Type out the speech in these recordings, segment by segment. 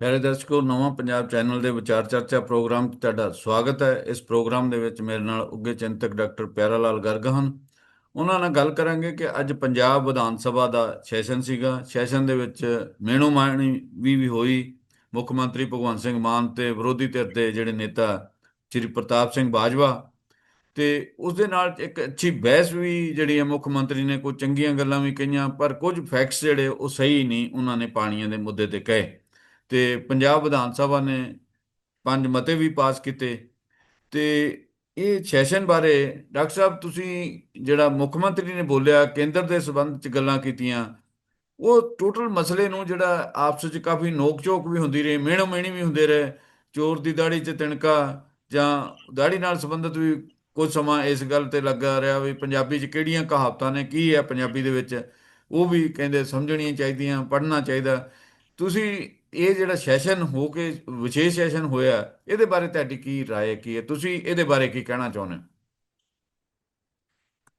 ਪਿਆਰੇ ਦਰਸ਼ਕੋ, ਨਵਾਂ ਪੰਜਾਬ ਚੈਨਲ ਦੇ ਵਿਚਾਰ ਚਰਚਾ ਪ੍ਰੋਗਰਾਮ 'ਚ ਤੁਹਾਡਾ ਸਵਾਗਤ ਹੈ। ਇਸ ਪ੍ਰੋਗਰਾਮ ਦੇ ਵਿੱਚ ਮੇਰੇ ਨਾਲ ਉੱਗੇ ਚਿੰਤਕ ਡਾਕਟਰ ਪਿਆਰਾ ਲਾਲ ਗਰਗ ਹਨ। ਉਹਨਾਂ ਨਾਲ ਗੱਲ ਕਰਾਂਗੇ ਕਿ ਅੱਜ ਪੰਜਾਬ ਵਿਧਾਨ ਸਭਾ ਦਾ ਸੈਸ਼ਨ ਸੀਗਾ। ਸੈਸ਼ਨ ਦੇ ਵਿੱਚ ਮੇਣੋ ਮਾਣੀ ਵੀ ਵੀ ਹੋਈ। ਮੁੱਖ ਮੰਤਰੀ ਭਗਵੰਤ ਸਿੰਘ ਮਾਨ ਤੇ ਵਿਰੋਧੀ ਧਿਰ ਦੇ ਜਿਹੜੇ ਨੇਤਾ ਸ੍ਰੀ ਪ੍ਰਤਾਪ ਸਿੰਘ ਬਾਜਵਾ ਤੇ ਉਸ ਦੇ ਨਾਲ ਇੱਕ ਅੱਛੀ ਬਹਿਸ ਵੀ ਜਿਹੜੀ ਹੈ ਮੁੱਖ ਮੰਤਰੀ ਨੇ ਕੋਈ ਚੰਗੀਆਂ ਗੱਲਾਂ ਵੀ ਕਹੀਆਂ, ਪਰ ਕੁਝ ਫੈਕਟਸ ਜਿਹੜੇ ਉਹ ਸਹੀ ਨਹੀਂ, ਉਹਨਾਂ ਨੇ ਪਾਣੀਆਂ ਦੇ ਮੁੱਦੇ ਤੇ ਕਹੇ। ਤੇ ਪੰਜਾਬ ਵਿਧਾਨ ਸਭਾ ਨੇ ਪੰਜ ਮਤੇ ਵੀ ਪਾਸ ਕੀਤੇ। ਤੇ ਇਹ ਸੈਸ਼ਨ ਬਾਰੇ ਡਾਕਟਰ ਸਾਹਿਬ, ਤੁਸੀਂ ਜਿਹੜਾ ਮੁੱਖ ਮੰਤਰੀ ਨੇ ਬੋਲਿਆ, ਕੇਂਦਰ ਦੇ ਸਬੰਧ ਚ ਗੱਲਾਂ ਕੀਤੀਆਂ, ਉਹ ਟੋਟਲ ਮਸਲੇ ਨੂੰ ਜਿਹੜਾ ਆਪਸ ਵਿੱਚ ਕਾਫੀ ਨੋਕ-ਝੋਕ ਵੀ ਹੁੰਦੀ ਰਹੀ ਮਿਹਣੋ ਮਿਹਣੀ ਵੀ ਹੁੰਦੇ ਰਹੇ, ਚੋਰ ਦੀ ਦਾੜੀ 'ਚ ਤਿਣਕਾ ਜਾਂ ਦਾੜੀ ਨਾਲ ਸੰਬੰਧਿਤ ਵੀ ਕੁਝ ਸਮਾਂ ਇਸ ਗੱਲ ਤੇ ਲੱਗਾ ਰਿਹਾ ਵੀ ਪੰਜਾਬੀ 'ਚ ਕਿਹੜੀਆਂ ਕਹਾਵਤਾਂ ਨੇ, ਕੀ ਹੈ ਪੰਜਾਬੀ ਦੇ ਵਿੱਚ, ਉਹ ਵੀ ਕਹਿੰਦੇ ਸਮਝਣੀਆਂ ਚਾਹੀਦੀਆਂ, ਪੜ੍ਹਨਾ ਚਾਹੀਦਾ। ਤੁਸੀਂ ਇਹ ਜਿਹੜਾ ਸੈਸ਼ਨ ਹੋ ਕੇ ਵਿਸ਼ੇਸ਼ ਸੈਸ਼ਨ ਹੋਇਆ ਇਹਦੇ ਬਾਰੇ ਤੁਹਾਡੀ ਕੀ رائے ਕੀ ਹੈ ਤੁਸੀਂ ਇਹਦੇ ਬਾਰੇ ਕੀ ਕਹਿਣਾ ਚਾਹੁੰਦੇ ਹੋ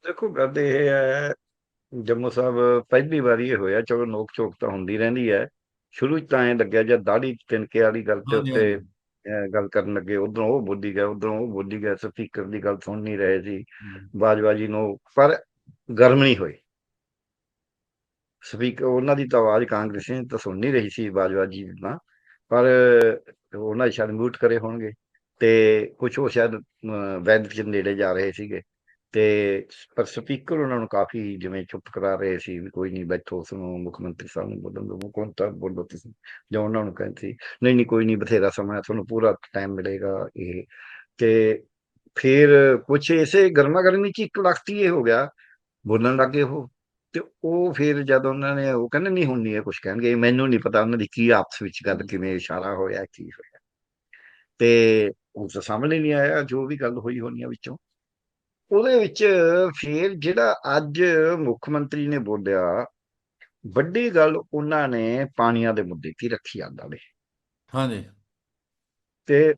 ਦੇਖੋ ਗੱਲ ਇਹ ਹੈ ਜੰਮੂ ਸਾਹਿਬ ਪਹਿਲੀ ਵਾਰੀ ਇਹ ਹੋਇਆ ਚਲੋ ਨੋਕ ਝੋਕ ਤਾਂ ਹੁੰਦੀ ਰਹਿੰਦੀ ਹੈ ਸ਼ੁਰੂ ਚ ਤਾਂ ਐ ਲੱਗਿਆ ਜਦ ਦਾੜੀ ਤਿਨਕੇ ਵਾਲੀ ਗੱਲ ਤੇ ਹਾਂਜੀ, ਉੱਤੇ ਹਾਂਜੀ। ਅਹ, ਗੱਲ ਕਰਨ ਲੱਗੇ ਉਧਰੋਂ ਉਹ ਬੋਲੀ ਗਿਆ ਉਧਰੋਂ ਉਹ ਬੋਲੀ ਗਿਆ ਸਪੀਕਰ ਦੀ ਗੱਲ ਸੁਣ ਨਹੀਂ ਰਹੇ ਸੀ ਬਾਜਵਾ ਜੀ ਨੂੰ ਪਰ ਗਰਮ ਨਹੀਂ ਹੋਏ ਸਪੀਕਰ ਉਹਨਾਂ ਦੀ ਤਾਂ ਆਵਾਜ਼ ਕਾਂਗਰਸੀ ਤਾਂ ਸੁਣ ਨਹੀਂ ਰਹੀ ਸੀ ਬਾਜਵਾ ਜੀ ਦੀ ਪਰ ਉਹਨਾਂ ਸ਼ਾਇਦ ਮਿਊਟ ਕਰੇ ਹੋਣਗੇ ਤੇ ਕੁਝ ਉਹ ਸ਼ਾਇਦ ਵੈਦ ਦੇ ਨੇੜੇ ਜਾ ਰਹੇ ਸੀਗੇ ਤੇ ਪਰ ਸਪੀਕਰ ਉਹਨਾਂ ਨੂੰ ਕਾਫੀ ਜਿਵੇਂ ਚੁੱਪ ਕਰਾ ਰਹੇ ਸੀ ਵੀ ਕੋਈ ਨਹੀਂ ਬੈਠੋ ਉਸ ਨੂੰ, ਮੁੱਖ ਮੰਤਰੀ ਸਾਹਿਬ ਨੂੰ ਬੋਲਣ ਦੋ, ਕੋਣ ਤਾਂ ਬੋਲੋ ਤੁਸੀਂ? ਜਾਂ ਉਹਨਾਂ ਨੂੰ ਕਹਿੰਦੇ ਸੀ, ਨਹੀਂ ਨਹੀਂ, ਕੋਈ ਨਹੀਂ, ਬਥੇਰਾ ਸਮਾਂ ਤੁਹਾਨੂੰ ਪੂਰਾ ਟਾਈਮ ਮਿਲੇਗਾ ਇਹ। ਤੇ ਫਿਰ ਕੁਝ ਇਸੇ ਗਰਮਾ ਗਰਮੀ ਚ ਇੱਕ ਲਖਤੀ ਇਹ ਹੋ ਗਿਆ, ਬੋਲਣ ਲੱਗੇ ਉਹ। ਤੇ ਉਹ ਫਿਰ ਜਦ ਉਹਨਾਂ ਨੇ ਉਹ ਕਹਿੰਦੇ ਨਹੀਂ ਹੁਣ ਨਹੀਂ ਇਹ ਕੁਝ ਕਹਿਣਗੇ ਮੈਨੂੰ ਨਹੀਂ ਪਤਾ ਉਹਨਾਂ ਦੀ ਕੀ ਆਪਸ ਵਿੱਚ ਗੱਲ ਕਿਵੇਂ ਇਸ਼ਾਰਾ ਹੋਇਆ ਕੀ ਹੋਇਆ। ਤੇ ਉਹ ਤਾਂ ਸਾਹਮਣੇ ਨਹੀਂ ਆਇਆ ਜੋ ਵੀ ਗੱਲ ਹੋਈ ਹੋਣੀ ਆ ਵਿੱਚੋਂ। ਉਹਦੇ ਵਿੱਚ ਫਿਰ ਜਿਹੜਾ ਅੱਜ ਮੁੱਖ ਮੰਤਰੀ ਨੇ ਬੋਲਿਆ ਵੱਡੀ ਗੱਲ ਉਹਨਾਂ ਨੇ ਪਾਣੀਆਂ ਦੇ ਮੁੱਦੇ ਕੀ ਰੱਖੀ ਆਂਦਾ ਵੇ ਹਾਂਜੀ। ਤੇ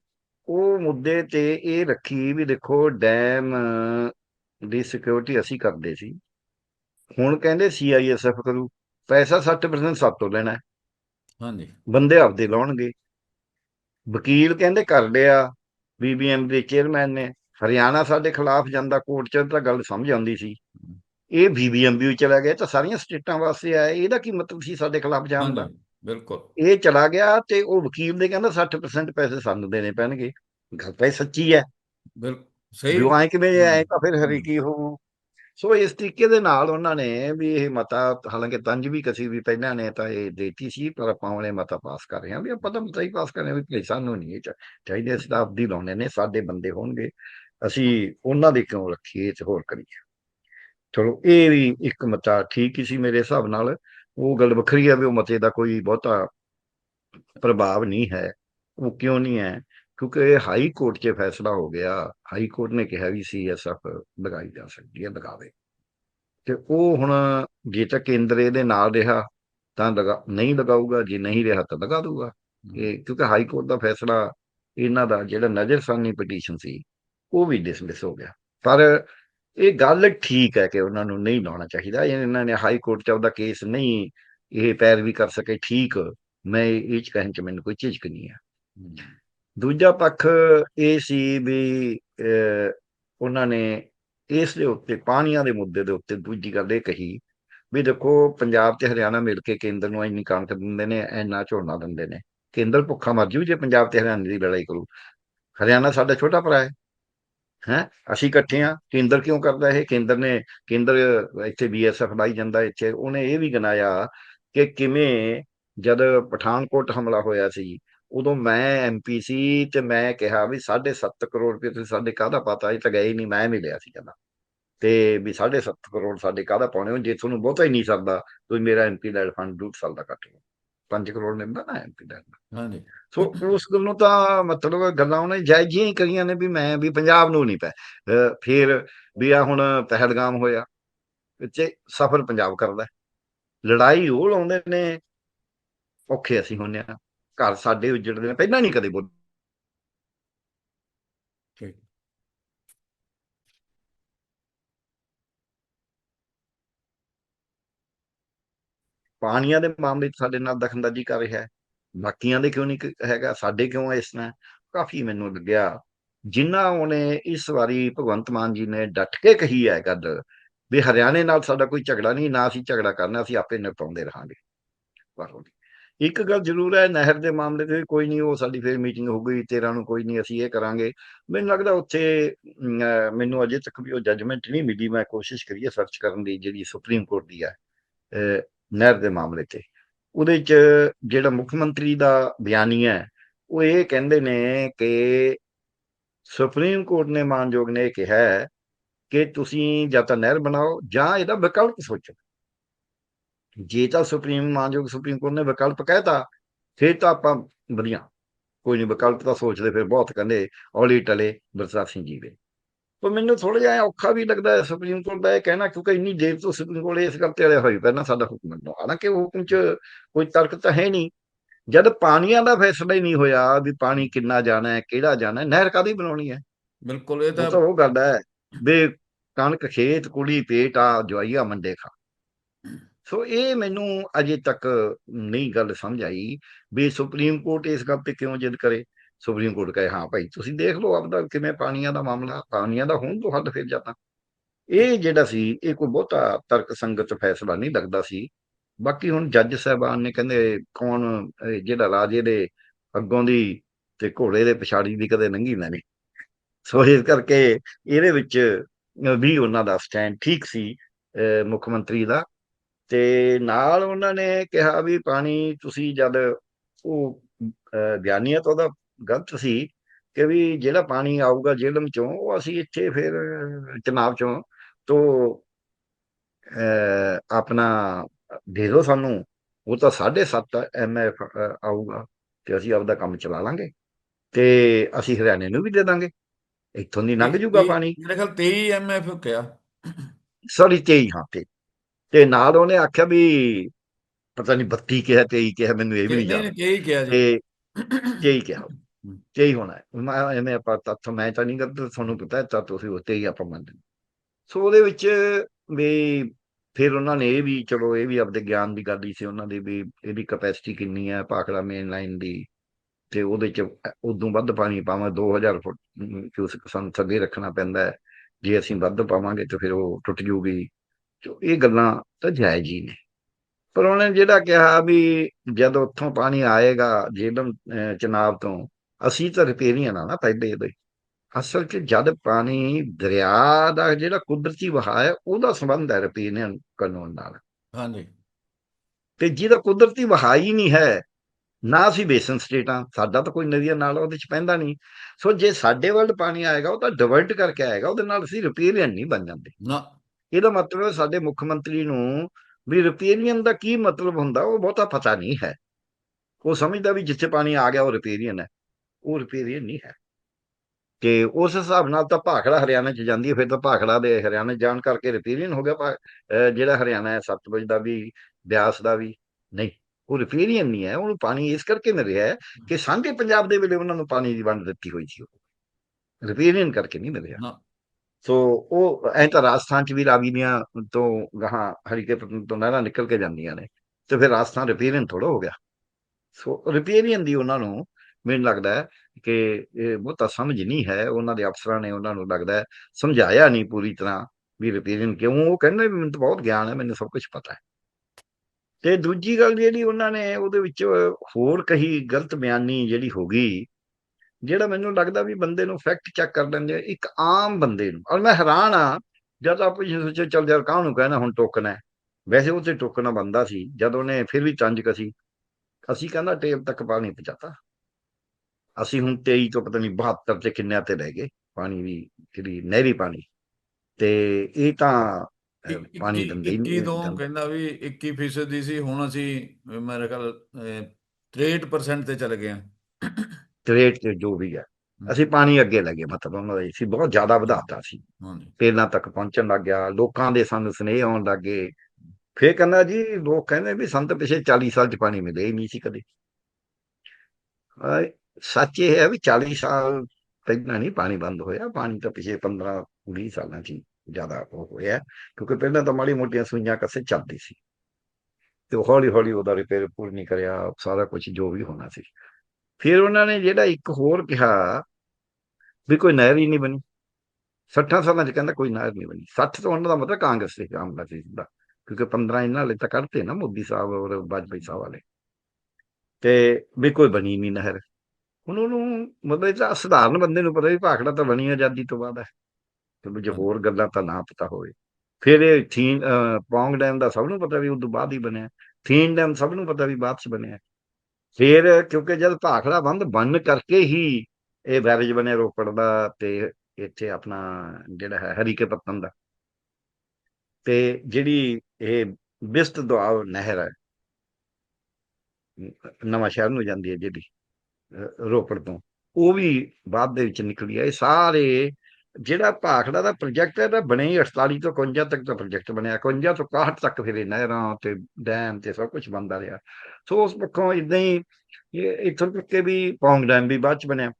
ਉਹ ਮੁੱਦੇ ਤੇ ਇਹ ਰੱਖੀ ਵੀ ਦੇਖੋ ਡੈਮ ਦੀ ਸਿਕਿਉਰਿਟੀ ਅਸੀਂ ਕਰਦੇ ਸੀ। ਹੁਣ ਕਹਿੰਦੇ ਸੀਆਈਐਸਐਫ ਕਰੂ ਪੈਸਾ 60% ਸਭ ਤੋਂ ਲੈਣਾ। ਹੈ ਹਾਂਜੀ। ਬੰਦੇ ਆਪਦੇ ਲਾਉਣਗੇ। ਵਕੀਲ ਕਹਿੰਦੇ ਕਰ ਲਿਆ ਬੀਬੀਐਮ ਦੇ ਚੇਅਰਮੈਨ ਨੇ। ਹਰਿਆਣਾ ਸਾਡੇ ਖਿਲਾਫ ਜਾਂਦਾ ਕੋਰਟ 'ਚ ਤਾਂ ਗੱਲ ਸਮਝ ਆਉਂਦੀ ਸੀ। ਇਹ ਬੀਬੀਐਮ ਵੀ ਚਲਾ ਗਿਆ ਤਾਂ ਸਾਰੀਆਂ ਸਟੇਟਾਂ ਵਾਸਤੇ ਆਇਆ। ਇਹਦਾ ਕੀ ਮਤਲਬ ਸੀ ਸਾਡੇ ਖਿਲਾਫ ਜਾਣ ਦਾ? ਬਿਲਕੁਲ। ਇਹ ਚਲਾ ਗਿਆ ਤੇ ਉਹ ਵਕੀਲ ਦੇ ਕਹਿੰਦਾ 60% ਪੈਸੇ ਸਾਨੂੰ ਦੇਣੇ ਪੈਣਗੇ। ਗੱਲ ਤਾਂ ਸੱਚੀ ਹੈ। ਬਿਲਕੁਲ ਸਹੀ। ਵੀ ਐ ਕਿਵੇਂ ਐ ਤਾਂ ਫਿਰ। ਹਰੀਕੀ ਹੋਊ? ਸੋ ਇਸ ਤਰੀਕੇ ਦੇ ਨਾਲ ਉਹਨਾਂ ਨੇ ਵੀ ਇਹ ਮਤਾ, ਹਾਲਾਂਕਿ ਤੰਜ ਵੀ ਕਸੀ ਵੀ ਪਹਿਲਾਂ ਨੇ ਤਾਂ ਇਹ ਦੇਤੀ ਸੀ, ਪਰ ਆਪਾਂ ਉਹਨੇ ਮਤਾ ਪਾਸ ਕਰ ਰਹੇ ਹਾਂ ਵੀ ਆਪਾਂ ਤਾਂ ਮਤਾ ਹੀ ਪਾਸ ਕਰ ਰਹੇ ਹਾਂ ਵੀ ਭਾਈ ਸਾਨੂੰ ਨਹੀਂ ਚਾਹੀਦੇ, ਅਸੀਂ ਤਾਂ ਆਪਦੀ ਲਾਉਣੇ ਨੇ, ਸਾਡੇ ਬੰਦੇ ਹੋਣਗੇ, ਅਸੀਂ ਉਹਨਾਂ ਦੇ ਕਿਉਂ ਰੱਖੀਏ ਤੇ ਹੋਰ ਕਰੀਏ। ਚਲੋ ਇਹ ਵੀ ਇੱਕ ਮਤਾ ਠੀਕ ਹੀ ਸੀ ਮੇਰੇ ਹਿਸਾਬ ਨਾਲ, ਉਹ ਗੱਲ ਵੱਖਰੀ ਆ ਵੀ ਉਹ ਮਤੇ ਦਾ ਕੋਈ ਬਹੁਤਾ ਪ੍ਰਭਾਵ ਨਹੀਂ ਹੈ, ਉਹ ਕਿਉਂ ਨਹੀਂ ਹੈ ਕਿਉਂਕਿ ਇਹ ਹਾਈ ਕੋਰਟ 'ਚ ਫੈਸਲਾ ਹੋ ਗਿਆ, ਹਾਈ ਕੋਰਟ ਨੇ ਕਿਹਾ ਵੀ ਸੀਐਸਐਫ ਲਗਾਈ ਜਾ ਸਕਦੀ ਹੈ ਲਗਾਵੇ। ਤੇ ਉਹ ਹੁਣ ਜੇ ਤਾਂ ਕੇਂਦਰ ਇਹਦੇ ਨਾਲ ਰਿਹਾ, ਤਾਂ ਲਗਾ, ਨਹੀਂ ਲਗਾਊਗਾ, ਜੇ ਨਹੀਂ ਰਿਹਾ ਤਾਂ ਲਗਾ ਦੂਗਾ ਇਹ ਕਿਉਂਕਿ ਹਾਈ ਕੋਰਟ ਦਾ ਫੈਸਲਾ, ਇਹਨਾਂ ਦਾ ਜਿਹੜਾ ਨਜ਼ਰਸਾਨੀ ਪਟੀਸ਼ਨ ਸੀ, ਉਹ ਵੀ ਡਿਸਮਿਸ ਹੋ ਗਿਆ। ਪਰ ਇਹ ਗੱਲ ਠੀਕ ਹੈ ਕਿ ਉਹਨਾਂ ਨੂੰ ਨਹੀਂ ਲਾਉਣਾ ਚਾਹੀਦਾ। ਇਹਨਾਂ ਨੇ ਹਾਈ ਕੋਰਟ 'ਚ ਉਹਦਾ ਕੇਸ ਨਹੀਂ ਇਹ ਪੈਰ ਵੀ ਕਰ ਸਕੇ, ਠੀਕ। ਮੈਂ ਇਹ ਚ ਕਹਿਣ ਚ ਮੈਨੂੰ ਕੋਈ ਝਿਜਕ ਨਹੀਂ ਹੈ। ਦੂਜਾ ਪੱਖ ਇਹ ਸੀ ਵੀ ਅਹ, ਉਹਨਾਂ ਨੇ ਇਸ ਦੇ ਉੱਤੇ ਪਾਣੀਆਂ ਦੇ ਮੁੱਦੇ ਦੇ ਉੱਤੇ ਦੂਜੀ ਗੱਲ ਇਹ ਕਹੀ ਵੀ ਦੇਖੋ ਪੰਜਾਬ ਤੇ ਹਰਿਆਣਾ ਮਿਲ ਕੇ ਕੇਂਦਰ ਨੂੰ ਇੰਨੀ ਕਣਕ ਦਿੰਦੇ ਨੇ ਇੰਨਾ ਝੋਨਾ ਦਿੰਦੇ ਨੇ। ਕੇਂਦਰ ਭੁੱਖਾ ਮਰ ਜੂ ਜੇ ਪੰਜਾਬ ਤੇ ਹਰਿਆਣਾ ਦੀ ਲੜਾਈ ਕਰੂ। ਹਰਿਆਣਾ ਸਾਡਾ ਛੋਟਾ ਭਰਾ ਹੈ ਹੈ? ਅਸੀਂ ਇਕੱਠੇ ਆ ਕੇਂਦਰ ਕਿਉਂ ਕਰਦਾ ਇਹ? ਕੇਂਦਰ ਨੇ ਕੇਂਦਰ ਇੱਥੇ ਬੀਐਸਐਫ ਲਾਈ ਜਾਂਦਾ ਇੱਥੇ। ਉਹਨੇ ਇਹ ਵੀ ਗਨਾਇਆ ਕਿ ਕਿਵੇਂ ਜਦ ਪਠਾਨਕੋਟ ਹਮਲਾ ਹੋਇਆ ਸੀ ਉਦੋਂ ਮੈਂ ਐਮਪੀ ਸੀ ਤੇ ਮੈਂ ਕਿਹਾ ਵੀ 7.5 ਕਰੋੜ ਰੁਪਏ ਤੁਸੀਂ ਸਾਡੇ ਕਾਹਦਾ ਪਤਾ? ਇਹ ਤਾਂ ਗਏ ਹੀ ਨਹੀਂ ਮੈਂ ਮਿਲਿਆ ਸੀ ਕਹਿੰਦਾ। ਤੇ ਵੀ 7.5 ਕਰੋੜ ਸਾਡੇ ਕਾਹਦਾ ਪਾਉਣੇ ਹੋ? ਜੇ ਤੁਹਾਨੂੰ ਬਹੁਤਾ ਹੀ ਨਹੀਂ ਸਰਦਾ ਤੁਸੀਂ ਮੇਰਾ ਐਮਪੀ ਦਾ ਫੰਡ ਡੂਢ ਸਾਲ ਦਾ ਕੱਟ ਲਓ। 5 ਕਰੋੜ ਮਿਲਦਾ ਨਾ ਐਮਪੀ ਦਾ? ਹਾਂਜੀ। ਸੋ ਉਸ ਗੱਲ ਨੂੰ ਤਾਂ ਮਤਲਬ ਗੱਲਾਂ ਉਹਨੇ ਜਾਇਜ਼ੀਆਂ ਹੀ ਕਰੀਆਂ ਨੇ ਵੀ ਮੈਂ ਵੀ ਪੰਜਾਬ ਨੂੰ ਨਹੀਂ ਪੈ ਫਿਰ ਵੀ ਆ ਹੁਣ ਪਹਿਲਗਾਮ ਹੋਇਆ ਵਿੱਚ ਸਫਰ ਪੰਜਾਬ ਕਰਦਾ। ਲੜਾਈ ਉਹ ਲਾਉਂਦੇ ਨੇ ਔਖੇ ਅਸੀਂ ਹੁੰਨੇ ਆ ਘਰ ਸਾਡੇ ਉਜੜਦੇ ਨੇ ਪਹਿਲਾਂ ਨਹੀਂ ਕਦੇ ਬੋਲ ਪਾਣੀਆਂ ਦੇ ਮਾਮਲੇ 'ਚ ਸਾਡੇ ਨਾਲ ਦਖਲਅੰਦਾਜ਼ੀ ਕਰ ਰਿਹਾ ਹੈ। ਬਾਕੀਆਂ ਦੇ ਕਿਉਂ ਨਹੀਂ ਹੈਗਾ? ਸਾਡੇ ਕਿਉਂ ਇਸ ਤਰ੍ਹਾਂ ਕਾਫੀ ਮੈਨੂੰ ਲੱਗਿਆ। ਜਿੰਨਾ ਉਹਨੇ ਇਸ ਵਾਰੀ ਭਗਵੰਤ ਮਾਨ ਜੀ ਨੇ ਡਟ ਕੇ ਕਹੀ ਹੈ ਗੱਲ ਵੀ ਹਰਿਆਣੇ ਨਾਲ ਸਾਡਾ ਕੋਈ ਝਗੜਾ ਨਹੀਂ ਨਾ ਅਸੀਂ ਝਗੜਾ ਕਰਨਾ ਅਸੀਂ ਆਪੇ ਨਿਪਟਾਉਂਦੇ ਰਹਾਂਗੇ। ਨਹੀਂ। ਇੱਕ ਗੱਲ ਜ਼ਰੂਰ ਹੈ, ਨਹਿਰ ਦੇ ਮਾਮਲੇ ਤੇ ਕੋਈ ਨਹੀਂ, ਉਹ ਸਾਡੀ ਫੇਰ ਮੀਟਿੰਗ ਹੋ ਗਈ 13 ਨੂੰ ਕੋਈ ਨਹੀਂ, ਅਸੀਂ ਇਹ ਕਰਾਂਗੇ। ਮੈਨੂੰ ਲੱਗਦਾ ਉੱਥੇ ਮੈਨੂੰ ਅਜੇ ਤੱਕ ਵੀ ਉਹ ਜੱਜਮੈਂਟ ਨਹੀਂ ਮਿਲੀ, ਮੈਂ ਕੋਸ਼ਿਸ਼ ਕਰੀਏ ਸਰਚ ਕਰਨ ਦੀ, ਜਿਹੜੀ ਸੁਪਰੀਮ ਕੋਰਟ ਦੀ ਹੈ ਨਹਿਰ ਦੇ ਮਾਮਲੇ ਤੇ। ਉਹਦੇ ਚ ਜਿਹੜਾ ਮੁੱਖ ਮੰਤਰੀ ਦਾ ਬਿਆਨੀ ਹੈ ਉਹ ਇਹ ਕਹਿੰਦੇ ਨੇ ਕਿ ਸੁਪਰੀਮ ਕੋਰਟ ਨੇ ਮਾਨਯੋਗ ਨੇ ਇਹ ਕਿਹਾ ਕਿ ਤੁਸੀਂ ਜਾਂ ਤਾਂ ਨਹਿਰ ਬਣਾਓ ਜਾਂ ਇਹਦਾ ਵਿਕਲਪ ਸੋਚੋ। ਜੇ ਤਾਂ ਸੁਪਰੀਮ ਮਾਨਯੋਗ ਸੁਪਰੀਮ ਕੋਰਟ ਨੇ ਵਿਕਲਪ ਕਹਿਤਾ ਫਿਰ ਤਾਂ ਆਪਾਂ ਵਧੀਆ। ਕੋਈ ਨਹੀਂ ਵਿਕਲਪ ਤਾਂ ਸੋਚਦੇ ਫਿਰ ਬਹੁਤ ਕਹਿੰਦੇ ਔਲੀ ਟਲੇ ਬਰਸਾਤ ਸਿੰਘ ਜੀ ਦੇ। ਪਰ ਮੈਨੂੰ ਥੋੜਾ ਜਿਹਾ ਔਖਾ ਵੀ ਲੱਗਦਾ ਹੈ ਸੁਪਰੀਮ ਕੋਰਟ ਦਾ ਇਹ ਕਹਿਣਾ ਕਿਉਂਕਿ ਇੰਨੀ ਦੇਰ ਤੋਂ ਸੁਪਰੀਮ ਕੋਰਟ ਇਸ ਗੱਲ ਤੇ ਅੜਿਆ ਹੋਈ ਪਹਿਲਾਂ ਸਾਡਾ ਹੁਕਮ ਮੰਨੋ ਹਾਲਾਂਕਿ ਉਹ ਹੁਕਮ 'ਚ ਕੋਈ ਤਰਕ ਤਾਂ ਹੈ ਨਹੀਂ। ਜਦ ਪਾਣੀਆਂ ਦਾ ਫੈਸਲਾ ਹੀ ਨਹੀਂ ਹੋਇਆ ਵੀ ਪਾਣੀ ਕਿੰਨਾ ਜਾਣਾ ਹੈ ਕਿਹੜਾ ਜਾਣਾ ਹੈ ਨਹਿਰ ਕਾਦੀ ਬਣਾਉਣੀ ਹੈ? ਬਿਲਕੁਲ ਇਹ ਤਾਂ ਉਹ ਗੱਲ ਹੈ। ਵੀ ਕਣਕ ਖੇਤ ਕੁੜੀ ਪੇਟ ਆ ਜਵਾਈਆ ਮੰਡੇ ਖਾ। ਸੋ ਇਹ ਮੈਨੂੰ ਅਜੇ ਤੱਕ ਨਹੀਂ ਗੱਲ ਸਮਝ ਆਈ ਵੀ ਸੁਪਰੀਮ ਕੋਰਟ ਇਸ ਗੱਲ ਤੇ ਕਿਉਂ ਜਿੱਦ ਕਰੇ। ਸੁਪਰੀਮ ਕੋਰਟ ਕਹੇ, ਹਾਂ ਭਾਈ, ਤੁਸੀਂ ਦੇਖ ਲਓ ਆਪਦਾ ਕਿਵੇਂ ਪਾਣੀਆਂ ਦਾ ਮਾਮਲਾ, ਪਾਣੀਆਂ ਦਾ ਹੁਣ ਤੋਂ ਹੱਲ ਫਿਰ ਜਾਂਦਾ ਇਹ ਜਿਹੜਾ ਸੀ, ਇਹ ਕੋਈ ਬਹੁਤਾ ਤਰਕ ਸੰਗਤ ਫੈਸਲਾ ਨਹੀਂ ਲੱਗਦਾ ਸੀ। ਬਾਕੀ ਹੁਣ ਜੱਜ ਸਾਹਿਬਾਨ ਨੇ ਕਹਿੰਦੇ, ਕੌਣ ਜਿਹੜਾ ਰਾਜੇ ਦੇ ਅੱਗੋਂ ਦੀ ਤੇ ਘੋੜੇ ਦੇ ਪਛਾੜੀ ਦੀ ਕਦੇ ਲੰਘੀ ਨਾ ਨਹੀਂ ਸੋ ਇਸ ਕਰਕੇ ਇਹਦੇ ਵਿੱਚ ਵੀ ਉਹਨਾਂ ਦਾ ਸਟੈਂਡ ਠੀਕ ਸੀ ਮੁੱਖ ਮੰਤਰੀ ਦਾ। ਤੇ ਨਾਲ ਉਹਨਾਂ ਨੇ ਕਿਹਾ ਵੀ ਪਾਣੀ ਤੁਸੀਂ ਜਦ ਉਹ ਅਹ, ਬਿਆਨੀਆ ਤਾਂ ਉਹਦਾ ਗਲਤ ਸੀ ਕਿ ਵੀ ਜਿਹੜਾ ਪਾਣੀ ਆਊਗਾ ਜੇਲਮ ਚੋਂ ਉਹ ਅਸੀਂ ਇੱਥੇ ਫਿਰ ਚਨਾਬ ਚੋਂ ਤੋਂ ਆਪਣਾ ਦੇ ਦਿਓ ਸਾਨੂੰ। ਉਹ ਤਾਂ 7.5 ਐਮਐਫ ਆਊਗਾ ਤੇ ਅਸੀਂ ਆਪਦਾ ਕੰਮ ਚਲਾ ਲਾਂਗੇ ਤੇ ਅਸੀਂ ਹਰਿਆਣੇ ਨੂੰ ਵੀ ਦੇ ਦਾਂਗੇ। ਇੱਥੋਂ ਦੀ ਲੰਘ ਜੂਗਾ ਪਾਣੀ। ਮੇਰੇ ਖਿਆਲ 23 ਐਮਐਫ ਕਿਹਾ। ਸੌਰੀ 23 ਹਾਂ ਤੇ ਤੇ ਨਾਲ ਉਹਨੇ ਆਖਿਆ ਵੀ ਪਤਾ ਨਹੀਂ 32 ਕਿਹਾ 23 ਕਿਹਾ ਮੈਨੂੰ ਇਹ ਵੀ ਨਹੀਂ ਯਾਦ। ਨਹੀਂ ਕਿਹਾ ਜੀ। 23 ਕਿਹਾ। 23 ਹੋਣਾ। ਹੈ ਮੈਂ ਐਵੇਂ ਆਪਾਂ ਤੱਥ ਮੈਂ ਤਾਂ ਨਹੀਂ ਕਰਦਾ ਤੁਹਾਨੂੰ ਪਤਾ ਹੈ ਤਾਂ ਤੁਸੀਂ ਉਹ 23 ਆਪਾਂ ਮੰਨਦੇ। ਸੋ ਉਹਦੇ ਵਿੱਚ ਵੀ ਫਿਰ ਉਹਨਾਂ ਨੇ ਇਹ ਵੀ ਚਲੋ ਇਹ ਵੀ ਆਪਦੇ ਗਿਆਨ ਦੀ ਗੱਲ ਹੀ ਸੀ ਉਹਨਾਂ ਦੀ ਵੀ ਇਹਦੀ ਕਪੈਸਿਟੀ ਕਿੰਨੀ ਹੈ ਭਾਖੜਾ ਮੇਨ ਲਾਈਨ ਦੀ। ਤੇ ਉਹਦੇ ਚ ਉਦੋਂ ਵੱਧ ਪਾਣੀ ਪਾਵਾਂ 2000 ਫੁੱਟ ਕਿਊਸਕ ਸਾਨੂੰ ਥੱਲੇ ਰੱਖਣਾ ਪੈਂਦਾ ਹੈ। ਜੇ ਅਸੀਂ ਵੱਧ ਪਾਵਾਂਗੇ ਤਾਂ ਫਿਰ ਉਹ ਟੁੱਟ ਜੂਗੀ। ਇਹ ਗੱਲਾਂ ਤਾਂ ਜਾਇਜ਼ ਹੀ ਨੇ। ਪਰ ਉਹਨੇ ਜਿਹੜਾ ਕਿਹਾ ਵੀ ਜਦ ਉੱਥੋਂ ਪਾਣੀ ਆਏਗਾ ਜੇਲਮ ਚਨਾਬ ਤੋਂ ਅਸੀਂ ਤਾਂ ਰਿਪੇਰੀਆਂ ਨਾ ਨਾ ਪਹਿਲੇ ਇਹਦੇ ਅਸਲ 'ਚ ਜਦ ਪਾਣੀ ਦਰਿਆ ਦਾ ਜਿਹੜਾ ਕੁਦਰਤੀ ਵਹਾਅ ਹੈ ਉਹਦਾ ਸੰਬੰਧ ਹੈ ਰਿਪੇਰੀਅਨ ਕਾਨੂੰਨ ਨਾਲ। ਹਾਂਜੀ। ਤੇ ਜਿਹਦਾ ਕੁਦਰਤੀ ਵਹਾਅ ਹੀ ਨਹੀਂ ਹੈ ਨਾ ਅਸੀਂ ਬੇਸਨ ਸਟੇਟਾਂ ਸਾਡਾ ਤਾਂ ਕੋਈ ਨਦੀਆਂ ਨਾਲ ਉਹਦੇ ਚ ਪੈਂਦਾ ਨਹੀਂ। ਸੋ ਜੇ ਸਾਡੇ ਵੱਲ ਪਾਣੀ ਆਏਗਾ ਉਹ ਤਾਂ ਡਿਵਰਟ ਕਰਕੇ ਆਏਗਾ ਉਹਦੇ ਨਾਲ ਅਸੀਂ ਰਿਪੇਰੀਅਨ ਨਹੀਂ ਬਣ ਜਾਂਦੇ। ਨਾ। ਇਹਦਾ ਮਤਲਬ ਸਾਡੇ ਮੁੱਖ ਮੰਤਰੀ ਨੂੰ ਵੀ ਰਿਪੇਰੀਅਨ ਦਾ ਕੀ ਮਤਲਬ ਹੁੰਦਾ, ਉਹ ਬਹੁਤਾ ਪਤਾ ਨਹੀਂ ਹੈ। ਉਹ ਸਮਝਦਾ ਵੀ ਜਿੱਥੇ ਪਾਣੀ ਆ ਗਿਆ, ਉਹ ਰਿਪੇਰੀਅਨ ਹੈ। ਉਹ ਰਿਪੇਰੀਅਨ ਨਹੀਂ ਹੈ। ਤੇ ਉਸ ਹਿਸਾਬ ਨਾਲ ਤਾਂ ਭਾਖੜਾ ਹਰਿਆਣਾ ਚ ਜਾਂਦੀ ਹੈ, ਫਿਰ ਤਾਂ ਭਾਖੜਾ ਦੇ ਹਰਿਆਣਾ ਜਾਣ ਕਰਕੇ ਰਿਪੇਰੀਅਨ ਹੋ ਗਿਆ ਭਾ- ਜਿਹੜਾ ਹਰਿਆਣਾ ਹੈ, ਸਤਲੁਜ ਦਾ ਵੀ, ਬਿਆਸ ਦਾ ਵੀ, ਨਹੀਂ, ਉਹ ਰਿਪੇਰੀਅਨ ਨਹੀਂ ਹੈ। ਉਹਨੂੰ ਪਾਣੀ ਇਸ ਕਰਕੇ ਮਿਲ ਰਿਹਾ ਹੈ ਕਿ ਸਾਂਝੇ ਪੰਜਾਬ ਦੇ ਵੇਲੇ ਉਹਨਾਂ ਨੂੰ ਪਾਣੀ ਦੀ ਵੰਡ ਦਿੱਤੀ ਹੋਈ ਸੀ ਉਹ। ਰਿਪੇਰੀਅਨ ਕਰਕੇ ਨਹੀਂ ਮਿਲ ਰਿਹਾ। ਸੋ ਉਹ ਐਂ ਤਾਂ ਰਾਜਸਥਾਨ ਚ ਵੀ ਰਾਵੀ ਦੀਆਂ ਤੋਂ ਗਾਹਾਂ ਹਰੀਕੇ ਪਤਨ ਤੋਂ ਨਹਿਰਾਂ ਨਿਕਲ ਕੇ ਜਾਂਦੀਆਂ ਨੇ ਤੇ ਫਿਰ ਰਾਜਸਥਾਨ ਰਿਪੇਰੀਅਨ ਥੋੜਾ ਹੋ ਗਿਆ। ਸੋ ਰਿਪੇਰੀਅਨ ਦੀ ਉਹਨਾਂ ਨੂੰ ਮੈਨੂੰ ਲੱਗਦਾ ਹੈ ਕਿ ਇਹ ਬਹੁਤਾ ਸਮਝ ਨਹੀਂ ਹੈ, ਉਹਨਾਂ ਦੇ ਅਫਸਰਾਂ ਨੇ ਉਹਨਾਂ ਨੂੰ ਲੱਗਦਾ ਹੈ ਸਮਝਾਇਆ ਨਹੀਂ ਪੂਰੀ ਤਰ੍ਹਾਂ ਵੀ ਰਿਪੇਰੀਅਨ ਕਿਉਂ, ਉਹ ਕਹਿੰਦੇ ਵੀ ਮੈਨੂੰ ਤਾਂ ਬਹੁਤ ਗਿਆਨ ਹੈ, ਮੈਨੂੰ ਸਭ ਕੁਝ ਪਤਾ ਹੈ। ਤੇ ਦੂਜੀ ਗੱਲ ਜਿਹੜੀ ਉਹਨਾਂ ਨੇ ਉਹਦੇ ਵਿੱਚ ਹੋਰ ਕਹੀ ਗਲਤ ਬਿਆਨੀ ਜਿਹੜੀ ਹੋ ਗਈ ਜਿਹੜਾ ਮੈਨੂੰ ਲੱਗਦਾ ਵੀ ਬੰਦੇ ਨੂੰ ਫੈਕਟ ਚੈੱਕ ਕਰ ਲੈਂਦੇ ਇੱਕ ਆਮ ਬੰਦੇ ਨੂੰ। ਔਰ ਮੈਂ ਹੈਰਾਨ ਆ ਜਦ ਆਪਾਂ ਇਹ ਸੋਚਿਆ ਚੱਲ ਯਾਰ ਕਾਹਨੂੰ ਕਹਿਣਾ ਹੁਣ ਟੋਕਣਾ। ਵੈਸੇ ਉਹ ਤੇ ਟੋਕਣਾ ਬੰਦਾ ਸੀ ਜਦ ਉਹਨੇ ਫਿਰ ਵੀ ਤੰਜ ਕਸੀ। ਅਸੀਂ ਕਹਿੰਦਾ ਟੇਪ ਤੱਕ ਪਾਣੀ ਪਹੁੰਚਾਤਾ। ਅਸੀਂ ਹੁਣ 23 ਤੋਂ ਪਤਾ ਨਹੀਂ 72 ਤੇ ਕਿੰਨਿਆਂ ਤੇ ਰਹਿ ਗਏ। ਪਾਣੀ ਵੀ ਜਿਹੜੀ ਨਹਿਰੀ ਪਾਣੀ। ਤੇ ਇਹ ਤਾਂ ਪਾਣੀ ਦਿੰਦੇ ਹੀ 21 ਨਹੀਂ ਦਿੰਦੇ। ਕਹਿੰਦਾ ਵੀ 21% ਦੀ ਸੀ ਹੁਣ ਅਸੀਂ ਮੇਰੇ ਖਿਆਲ ਅਹ, 63% ਤੇ ਚਲੇ ਗਏ ਆ ਰੇਟ ਤੇ ਜੋ ਵੀ ਹੈ। ਅਸੀਂ ਪਾਣੀ ਅੱਗੇ ਲੱਗੇ ਮਤਲਬ ਉਹਨਾਂ ਦਾ ਸੀ ਬਹੁਤ ਜ਼ਿਆਦਾ ਵਧਾਤਾ ਸੀ। ਪਹਿਲਾਂ ਤੱਕ ਪਹੁੰਚਣ ਲੱਗ ਗਿਆ ਲੋਕਾਂ ਦੇ ਸਾਨੂੰ ਸੁਨੇਹੇ ਆਉਣ ਲੱਗੇ ਫੇਰ ਕਹਿੰਦਾ ਜੀ ਲੋਕ ਕਹਿੰਦੇ ਵੀ ਸਾਨੂੰ ਤਾਂ ਪਿਛਲੇ 40 ਸਾਲ ਚ ਪਾਣੀ ਮਿਲਿਆ ਹੀ ਨਹੀਂ ਸੀ ਕਦੇ। ਸੱਚ ਇਹ ਹੈ ਵੀ 40 ਸਾਲ ਪਹਿਲਾਂ ਨਹੀਂ ਪਾਣੀ ਬੰਦ ਹੋਇਆ। ਪਾਣੀ ਤਾਂ ਪਿਛਲੇ 15 20 ਸਾਲਾਂ ਚ ਜ਼ਿਆਦਾ ਹੋਇਆ ਕਿਉਂਕਿ ਪਹਿਲਾਂ ਤਾਂ ਮਾੜੀ ਮੋਟੀਆਂ ਸੂਈਆਂ ਕਸੇ ਚੱਲਦੀ ਸੀ। ਤੇ ਹੌਲੀ ਹੌਲੀ ਉਹਦਾ ਰਿਪੇਅਰ ਪੂਰ ਨਹੀਂ ਕਰਿਆ ਸਾਰਾ ਕੁਝ ਜੋ ਵੀ ਹੋਣਾ ਸੀ। ਫਿਰ ਉਹਨਾਂ ਨੇ ਜਿਹੜਾ ਇੱਕ ਹੋਰ ਕਿਹਾ ਵੀ ਕੋਈ ਨਹਿਰ ਹੀ ਨਹੀਂ ਬਣੀ। 60 ਸਾਲਾਂ ਚ ਕਹਿੰਦਾ ਕੋਈ ਨਹਿਰ ਨਹੀਂ ਬਣੀ। 60 ਤੋਂ ਉਹਨਾਂ ਦਾ ਮਤਲਬ ਕਾਂਗਰਸ ਦੇ ਕੰਮ ਦਾ ਸੀ ਸਿੱਧਾ ਕਿਉਂਕਿ 15 ਇਹਨਾਂ ਵਾਲੇ ਤਾਂ ਕੱਢਤੇ ਨਾ ਮੋਦੀ ਸਾਹਿਬ ਔਰ ਵਾਜਪਾਈ ਸਾਹਿਬ ਵਾਲੇ। ਤੇ ਵੀ ਕੋਈ ਬਣੀ ਨਹੀਂ ਨਹਿਰ। ਹੁਣ ਉਹਨੂੰ ਮਤਲਬ ਇਹ ਤਾਂ ਸਧਾਰਨ ਬੰਦੇ ਨੂੰ ਪਤਾ ਵੀ ਭਾਖੜਾ ਤਾਂ ਬਣੀ ਆਜ਼ਾਦੀ ਤੋਂ ਬਾਅਦ ਹੈ। ਤੇ ਜੇ ਹੋਰ ਗੱਲਾਂ ਤਾਂ ਨਾ ਪਤਾ ਹੋਵੇ। ਫਿਰ ਇਹ ਥੀਨ ਪੌਂਗ ਡੈਮ ਦਾ ਸਭ ਨੂੰ ਪਤਾ ਵੀ ਉਦੋਂ ਬਾਅਦ ਹੀ ਬਣਿਆ। ਥੀਨ ਡੈਮ ਸਭ ਨੂੰ ਪਤਾ ਵੀ ਬਾਅਦ ਚ ਬਣਿਆ। ਫਿਰ ਕਿਉਂਕਿ ਜਦ ਭਾਖੜਾ ਬੰਦ ਬੰਨ ਕਰਕੇ ਹੀ ਇਹ ਬੈਰਜ ਬਣਿਆ ਰੋਪੜ ਦਾ ਤੇ ਇੱਥੇ ਆਪਣਾ ਜਿਹੜਾ ਹੈ ਹਰੀਕੇ ਪੱਤਨ ਦਾ। ਤੇ ਜਿਹੜੀ ਇਹ ਬਿਸਤ ਦੁਆਬ ਨਹਿਰ ਹੈ ਨਵਾਂ ਸ਼ਹਿਰ ਨੂੰ ਜਾਂਦੀ ਹੈ ਜਿਹੜੀ ਰੋਪੜ ਤੋਂ, ਉਹ ਵੀ ਬਾਅਦ ਦੇ ਵਿੱਚ ਨਿਕਲੀ ਹੈ। ਇਹ ਸਾਰੇ ਜਿਹੜਾ ਭਾਖੜਾ ਦਾ ਪ੍ਰੋਜੈਕਟ ਹੈ ਤਾਂ ਬਣੇ ਹੀ 48 ਤੋਂ 51 ਤੱਕ ਦਾ ਪ੍ਰੋਜੈਕਟ ਬਣਿਆ। 51 ਤੋਂ 61 ਤੱਕ ਫਿਰ ਇਹ ਨਹਿਰਾਂ ਤੇ ਡੈਮ ਤੇ ਸਭ ਕੁਝ ਬਣਦਾ ਰਿਹਾ। ਸੋ ਉਸ ਪੱਖੋਂ ਇਦਾਂ ਹੀ ਇਹ ਇੱਥੋਂ ਤੱਕ ਕਿ ਵੀ ਪੌਂਗ ਡੈਮ ਵੀ ਬਾਅਦ ਚ ਬਣਿਆ।